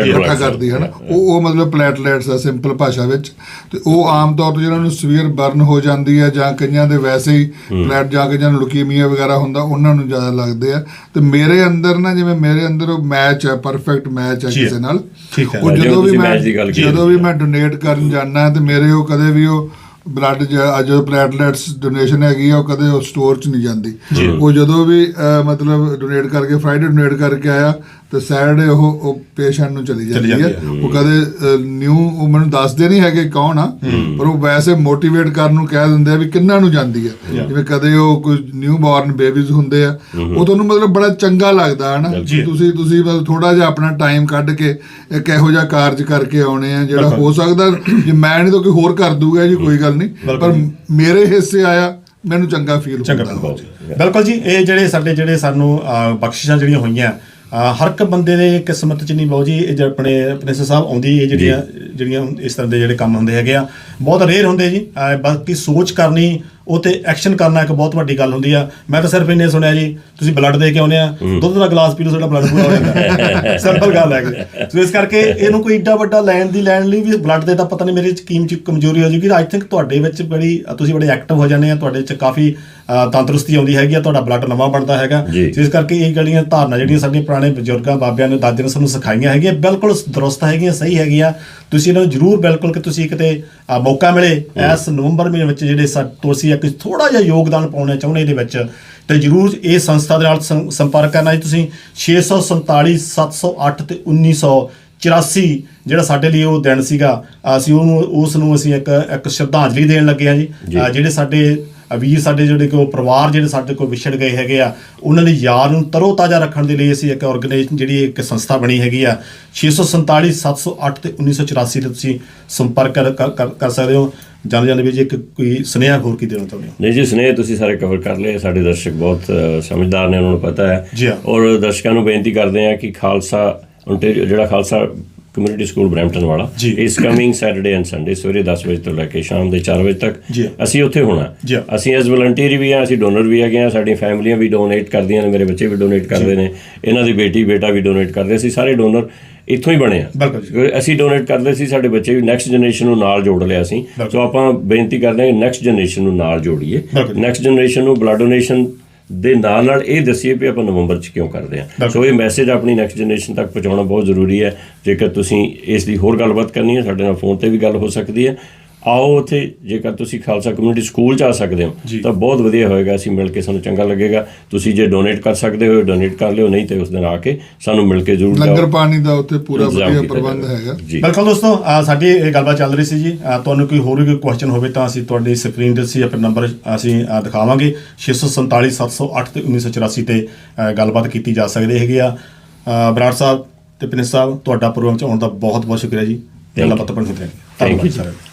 red ਇਕੱਠਾ. ਕਰਦੀ ਹੈ ਨਾ ਉਹ ਉਹ ਮਤਲਬ ਪਲੇਟਲੈਟਸ ਆ ਸਿੰਪਲ ਭਾਸ਼ਾ ਵਿੱਚ ਤੇ ਉਹ ਆਮ ਤੌਰ ਤੇ ਜਿਹਨਾਂ ਨੂੰ ਸਵੀਅਰ ਬਰਨ ਹੋ ਜਾਂਦੀ ਹੈ ਜਾਂ ਕਈਆਂ ਦੇ ਵੈਸੇ ਹੀ ਪਲੇਟ ਜਾ ਕੇ ਨੂੰ ਲੁਕੀਮੀਆ ਵਗੈਰਾ ਹੁੰਦਾ ਉਹਨਾਂ ਨੂੰ ਜ਼ਿਆਦਾ ਲੱਗਦੇ ਆ ਤੇ ਮੇਰੇ ਅੰਦਰ ਨਾ ਜਿਵੇਂ ਮੇਰੇ ਅੰਦਰ ਉਹ ਮੈਚ ਹੈ ਪਰਫੈਕਟ ਮੈਚ ਹੈ ਜੀ। ਕਿਸੇ ਨਾਲ। ਉਹ ਜਦੋਂ ਵੀ ਮੈਂ ਜਦੋਂ ਵੀ ਮੈਂ ਡੋਨੇਟ ਕਰਨ ਜਾਂਦਾ ਤੇ ਮੇਰੇ ਉਹ ਕਦੇ ਵੀ ਉਹ ਬਲੱਡ ਅੱਜ ਪਲੇਟਲੈਟਸ ਡੋਨੇਸ਼ਨ ਹੈਗੀ ਆ ਉਹ ਕਦੇ ਉਹ ਸਟੋਰ 'ਚ ਨਹੀਂ ਜਾਂਦੀ। ਉਹ ਜਦੋਂ ਵੀ ਮਤਲਬ ਡੋਨੇਟ ਕਰਕੇ ਫਰਾਈਡੇ ਡੋਨੇਟ ਕਰਕੇ ਆਇਆ ਤੇ ਸੈਟਰਡੇ ਉਹ ਉਹ ਪੇਸ਼ੈਂਟ ਨੂੰ ਚਲੀ ਜਾਂਦੀ ਹੈ। ਉਹ ਕਦੇ ਨਿਊ ਉਹ ਮੈਨੂੰ ਦੱਸਦੇ ਨਹੀਂ ਹੈਗੇ ਕੌਣ ਆ ਪਰ ਉਹ ਵੈਸੇ ਮੋਟੀਵੇਟ ਕਰਨ ਨੂੰ ਕਹਿ ਦਿੰਦੇ ਆ ਵੀ ਕਿੰਨਾਂ ਨੂੰ ਜਾਂਦੀ ਹੈ ਜਿਵੇਂ ਕਦੇ ਉਹ ਕੋਈ ਨਿਊ ਬੋਰਨ ਬੇਬੀਜ਼ ਹੁੰਦੇ ਆ ਉਹ ਤੁਹਾਨੂੰ ਮਤਲਬ ਬੜਾ ਚੰਗਾ ਲੱਗਦਾ ਹੈ ਨਾ ਜੀ। ਤੁਸੀਂ ਤੁਸੀਂ ਮਤਲਬ ਥੋੜਾ ਜਿਹਾ ਆਪਣਾ ਟਾਈਮ ਕੱਢ ਕੇ ਇੱਕ ਇਹੋ ਜਿਹਾ ਕਾਰਜ ਕਰਕੇ ਆਉਣੇ ਆ ਜਿਹੜਾ ਹੋ ਸਕਦਾ। ਜੇ ਮੈਂ ਨਹੀਂ ਤਾਂ ਕੋਈ ਹੋਰ ਕਰ ਦੂਗਾ ਜੀ ਕੋਈ ਗੱਲ ਨਹੀਂ। ਪਰ ਮੇਰੇ ਹਿੱਸੇ ਆਇਆ ਮੈਨੂੰ ਚੰਗਾ ਫੀਲ ਹੁੰਦਾ। ਬਿਲਕੁਲ ਜੀ ਇਹ ਜਿਹੜੇ ਸਾਡੇ ਜਿਹੜੇ ਸਾਨੂੰ ਬਖਸ਼ਿਸ਼ਾਂ ਜਿਹੜੀਆਂ ਹੋਈਆਂ ਹਰ ਇੱਕ ਬੰਦੇ ਦੇ ਕਿਸਮਤ ਚ ਨਹੀਂ ਬਾਊ ਜੀ ਇਹ ਆਪਣੇ ਆਪਣੇ ਸਾਹਿਬ ਆਉਂਦੀ ਇਹ ਜਿਹੜੀਆਂ ਜਿਹੜੀਆਂ ਇਸ ਤਰ੍ਹਾਂ ਦੇ ਜਿਹੜੇ ਕੰਮ ਹੁੰਦੇ ਹੈਗੇ ਆ ਬਹੁਤ ਰੇਅਰ ਹੁੰਦੇ ਜੀ। ਬਾਕੀ ਸੋਚ ਕਰਨੀ ਉਹ ਤੇ ਐਕਸ਼ਨ ਕਰਨਾ ਇੱਕ ਬਹੁਤ ਵੱਡੀ ਗੱਲ ਹੁੰਦੀ ਆ। ਮੈਂ ਤਾਂ ਸਿਰਫ ਇੰਨੇ ਸੁਣਿਆ ਜੀ ਤੁਸੀਂ ਬਲੱਡ ਦੇ ਕੇ ਆਉਨੇ ਆ ਦੁੱਧ ਦਾ ਗਲਾਸ ਪੀ ਲਓ ਤੁਹਾਡਾ ਬਲੱਡ ਪੂਰਾ ਹੋ ਜਾਂਦਾ। ਸਿੰਪਲ ਗੱਲ ਹੈ ਸੋ ਇਸ ਕਰਕੇ ਇਹਨੂੰ ਕੋਈ ਏਡਾ ਵੱਡਾ ਲੈਣ ਦੀ ਲੈਣ ਲਈ ਵੀ ਬਲੱਡ ਦੇ ਤਾਂ ਪਤਾ ਨਹੀਂ ਮੇਰੇ ਚ ਕੀਮ ਚ ਕਮਜ਼ੋਰੀ ਹੋ ਜੂਗੀ। ਆਈ ਥਿੰਕ ਤੁਹਾਡੇ ਵਿੱਚ ਬੜੀ ਤੁਸੀਂ ਬੜੇ ਐਕਟਿਵ ਹੋ ਜਾਂਦੇ ਆ ਤੁਹਾਡੇ ਚ ਕਾਫੀ ਤੰਦਰੁਸਤੀ ਆਉਂਦੀ ਹੈਗੀ ਆ ਤੁਹਾਡਾ ਬਲੱਡ ਨਵਾਂ ਬਣਦਾ ਹੈਗਾ। ਇਸ ਕਰਕੇ ਇਹ ਜਿਹੜੀਆਂ ਧਾਰਨਾ ਜਿਹੜੀਆਂ ਸਾਡੇ ਪੁਰਾਣੇ ਬਜ਼ੁਰਗਾਂ ਬਾਬਿਆਂ ਨੇ ਦਾਦਿਆਂ ਨੇ ਸਾਨੂੰ ਸਿਖਾਈਆਂ ਹੈਗੀਆਂ ਬਿਲਕੁਲ ਦਰੁਸਤ ਹੈਗੀਆਂ ਸਹੀ ਹੈਗੀਆਂ। ਤੁਸੀਂ ਇਹਨਾਂ ਨੂੰ ਜਰੂਰ ਬਿਲਕੁਲ ਕਿ ਤੁਸੀਂ ਕਿਤੇ ਮੌਕਾ ਮਿਲੇ ਇਸ ਨਵੰਬਰ ਮਹੀਨੇ ਵਿੱਚ ਜਿਹੜੇ ਸਾ- ਤੁਸੀਂ ਇੱਕ ਥੋੜਾ ਜਿਹਾ ਯੋਗਦਾਨ ਪਾਉਣਾ ਚਾਹੁੰਦੇ ਇਹਦੇ ਵਿੱਚ। ਤੇ ਜਰੂਰ ਇਹ ਸੰਸਥਾ ਦੇ ਨਾਲ ਸੰਪਰਕ ਕਰਨਾ ਜੀ ਤੁਸੀਂ। 647 708 ਤੇ 1984 ਜਿਹੜਾ ਸਾਡੇ ਲਈ ਉਹ ਦਿਨ ਸੀਗਾ ਅਸੀਂ ਉਹਨੂੰ ਉਸ ਨੂੰ ਅਸੀਂ ਇੱਕ ਇੱਕ ਸ਼ਰਧਾਂਜਲੀ ਦੇਣ ਲੱਗੇ ਆ ਜੀ। ਜਿਹੜੇ ਸਾਡੇ ਵੀਰ ਸਾਡੇ ਜਿਹੜੇ ਕੋ ਪਰਿਵਾਰ ਜਿਹੜੇ ਸਾਡੇ ਕੋਲ ਵਿਛੜ ਗਏ ਹੈਗੇ ਆ ਉਹਨਾਂ ਦੀ ਯਾਦ ਨੂੰ ਤਰੋ ਤਾਜ਼ਾ ਰੱਖਣ ਦੇ ਲਈ ਅਸੀਂ ਇੱਕ ਆਰਗੇਨਾਈਜੇਸ਼ਨ ਜਿਹੜੀ ਇੱਕ ਸੰਸਥਾ ਬਣੀ ਹੈਗੀ ਆ। 647 708 ਤੇ 1984 ਤੇ ਤੁਸੀਂ ਸੰਪਰਕ ਕਰ ਸਕਦੇ ਹੋ। ਜਾਣ ਜਾਣ ਵੀ ਜੀ ਇੱਕ ਕੋਈ ਸੁਨੇਹਾ ਹੋਰ ਕੀ ਦੇਣਾ ਚਾਹੁੰਦੇ ਹੋ ਨਹੀਂ ਜੀ ਸਨੇਹ ਤੁਸੀਂ ਸਾਰੇ ਕਵਰ ਕਰ ਲਏ ਸਾਡੇ ਦਰਸ਼ਕ ਬਹੁਤ ਸਮਝਦਾਰ ਨੇ ਉਹਨਾਂ ਨੂੰ ਪਤਾ ਹੈ। ਔਰ ਦਰਸ਼ਕਾਂ ਨੂੰ ਬੇਨਤੀ ਕਰਦੇ ਆ ਕਿ ਖਾਲਸਾ ਜਿਹੜਾ ਖਾਲਸਾ ਕਮਿਊਨਿਟੀ ਸਕੂਲ ਬ੍ਰੈਂਪਟਨ ਵਾਲਾ। ਇਸ ਕਮਿੰਗ ਸੈਟਰਡੇ ਐਂਡ ਸੰਡੇ ਸਵੇਰੇ 10 ਵਜੇ ਤੋਂ ਲੈ ਕੇ ਸ਼ਾਮ ਦੇ 4 ਵਜੇ ਤੱਕ। ਅਸੀਂ ਉੱਥੇ ਹੋਣਾ। ਅਸੀਂ ਐਸ ਵਲੰਟੀਅਰ ਵੀ ਆ ਅਸੀਂ ਡੋਨਰ ਵੀ ਹੈਗੇ ਆ ਸਾਡੀਆਂ ਫੈਮਲੀਆਂ ਵੀ ਡੋਨੇਟ ਕਰਦੀਆਂ ਨੇ ਮੇਰੇ ਬੱਚੇ ਵੀ ਡੋਨੇਟ ਕਰਦੇ ਨੇ ਇਹਨਾਂ ਦੀ ਬੇਟੀ ਬੇਟਾ ਵੀ ਡੋਨੇਟ ਕਰਦੇ ਅਸੀਂ ਸਾਰੇ ਡੋਨਰ ਇੱਥੋਂ ਹੀ ਬਣੇ ਆ ਬਿਲਕੁਲ ਜੀ। ਕਿਉਂਕਿ ਅਸੀਂ ਡੋਨੇਟ ਕਰਦੇ ਸੀ ਸਾਡੇ ਬੱਚੇ ਵੀ ਨੈਕਸਟ ਜਨਰੇਸ਼ਨ ਨੂੰ ਨਾਲ ਜੋੜ ਲਿਆ ਸੀ। ਸੋ ਆਪਾਂ ਬੇਨਤੀ ਕਰਦੇ ਹਾਂ ਨੈਕਸਟ ਜਨਰੇਸ਼ਨ ਨੂੰ ਨਾਲ ਜੋੜੀਏ। ਨੈਕਸਟ ਜਨਰੇਸ਼ਨ ਨੂੰ ਬਲੱਡ ਡੋਨੇਸ਼ਨ ਦੇ ਨਾਲ ਨਾਲ ਇਹ ਦੱਸੀਏ ਵੀ ਆਪਾਂ ਨਵੰਬਰ ਚ ਕਿਉਂ ਕਰਦੇ ਆ। ਸੋ ਇਹ ਮੈਸੇਜ ਆਪਣੀ ਨੈਕਸਟ ਜਨਰੇਸ਼ਨ ਤੱਕ ਪਹੁੰਚਾਉਣਾ ਬਹੁਤ ਜ਼ਰੂਰੀ ਹੈ ਜੇਕਰ ਤੁਸੀਂ ਇਸ ਦੀ ਹੋਰ ਗੱਲਬਾਤ ਕਰਨੀ ਹੈ ਸਾਡੇ ਨਾਲ ਫੋਨ ਤੇ ਵੀ ਗੱਲ ਹੋ ਸਕਦੀ ਹੈ ਆਓ ਉੱਥੇ ਜੇਕਰ ਤੁਸੀਂ ਖਾਲਸਾ ਕਮਿਊਨਿਟੀ ਸਕੂਲ ਚ ਆ ਸਕਦੇ ਜੀ। ਹੋ ਤਾਂ ਬਹੁਤ ਵਧੀਆ ਹੋਏਗਾ ਅਸੀਂ ਮਿਲ ਕੇ ਸਾਨੂੰ ਚੰਗਾ ਲੱਗੇਗਾ। ਤੁਸੀਂ ਜੇ ਡੋਨੇਟ ਕਰ ਸਕਦੇ ਹੋ ਡੋਨੇਟ ਕਰ ਲਿਓ ਨਹੀਂ ਤੇ ਉਸ ਦਿਨ ਆ ਕੇ ਸਾਨੂੰ ਮਿਲ ਕੇ ਜ਼ਰੂਰ ਲੰਗਰ। ਪਾਣੀ ਦਾ ਉੱਥੇ ਪੂਰਾ ਵਧੀਆ ਪ੍ਰਬੰਧ। ਹੈਗਾ। ਬਿਲਕੁਲ ਦੋਸਤੋ ਸਾਡੀ ਇਹ ਗੱਲਬਾਤ ਚੱਲ ਰਹੀ ਸੀ ਜੀ। ਤੁਹਾਨੂੰ ਕੋਈ ਹੋਰ ਵੀ ਕੋਈ ਕੁਐਸਚਨ ਹੋਵੇ ਤਾਂ ਅਸੀਂ ਤੁਹਾਡੀ ਸਕਰੀਨ ਤੇ ਅਸੀਂ ਆਪਣਾ ਨੰਬਰ ਅਸੀਂ ਦਿਖਾਵਾਂਗੇ। 647 708 ਤੇ 1984 ਤੇ ਗੱਲਬਾਤ ਕੀਤੀ ਜਾ ਸਕਦੀ ਹੈਗੀ ਆ। ਬਰਾੜ ਸਾਹਿਬ ਤੇ ਪ੍ਰਿੰਸ ਸਾਹਿਬ ਤੁਹਾਡਾ ਪ੍ਰੋਗਰਾਮ ਚ ਆਉਣ ਦਾ ਬਹੁਤ ਬਹੁਤ ਸ਼ੁਕਰੀਆ ਜੀ. ਗੱਲਬਾਤ ਬਣ ਹੁੰਦੀ ਹੈ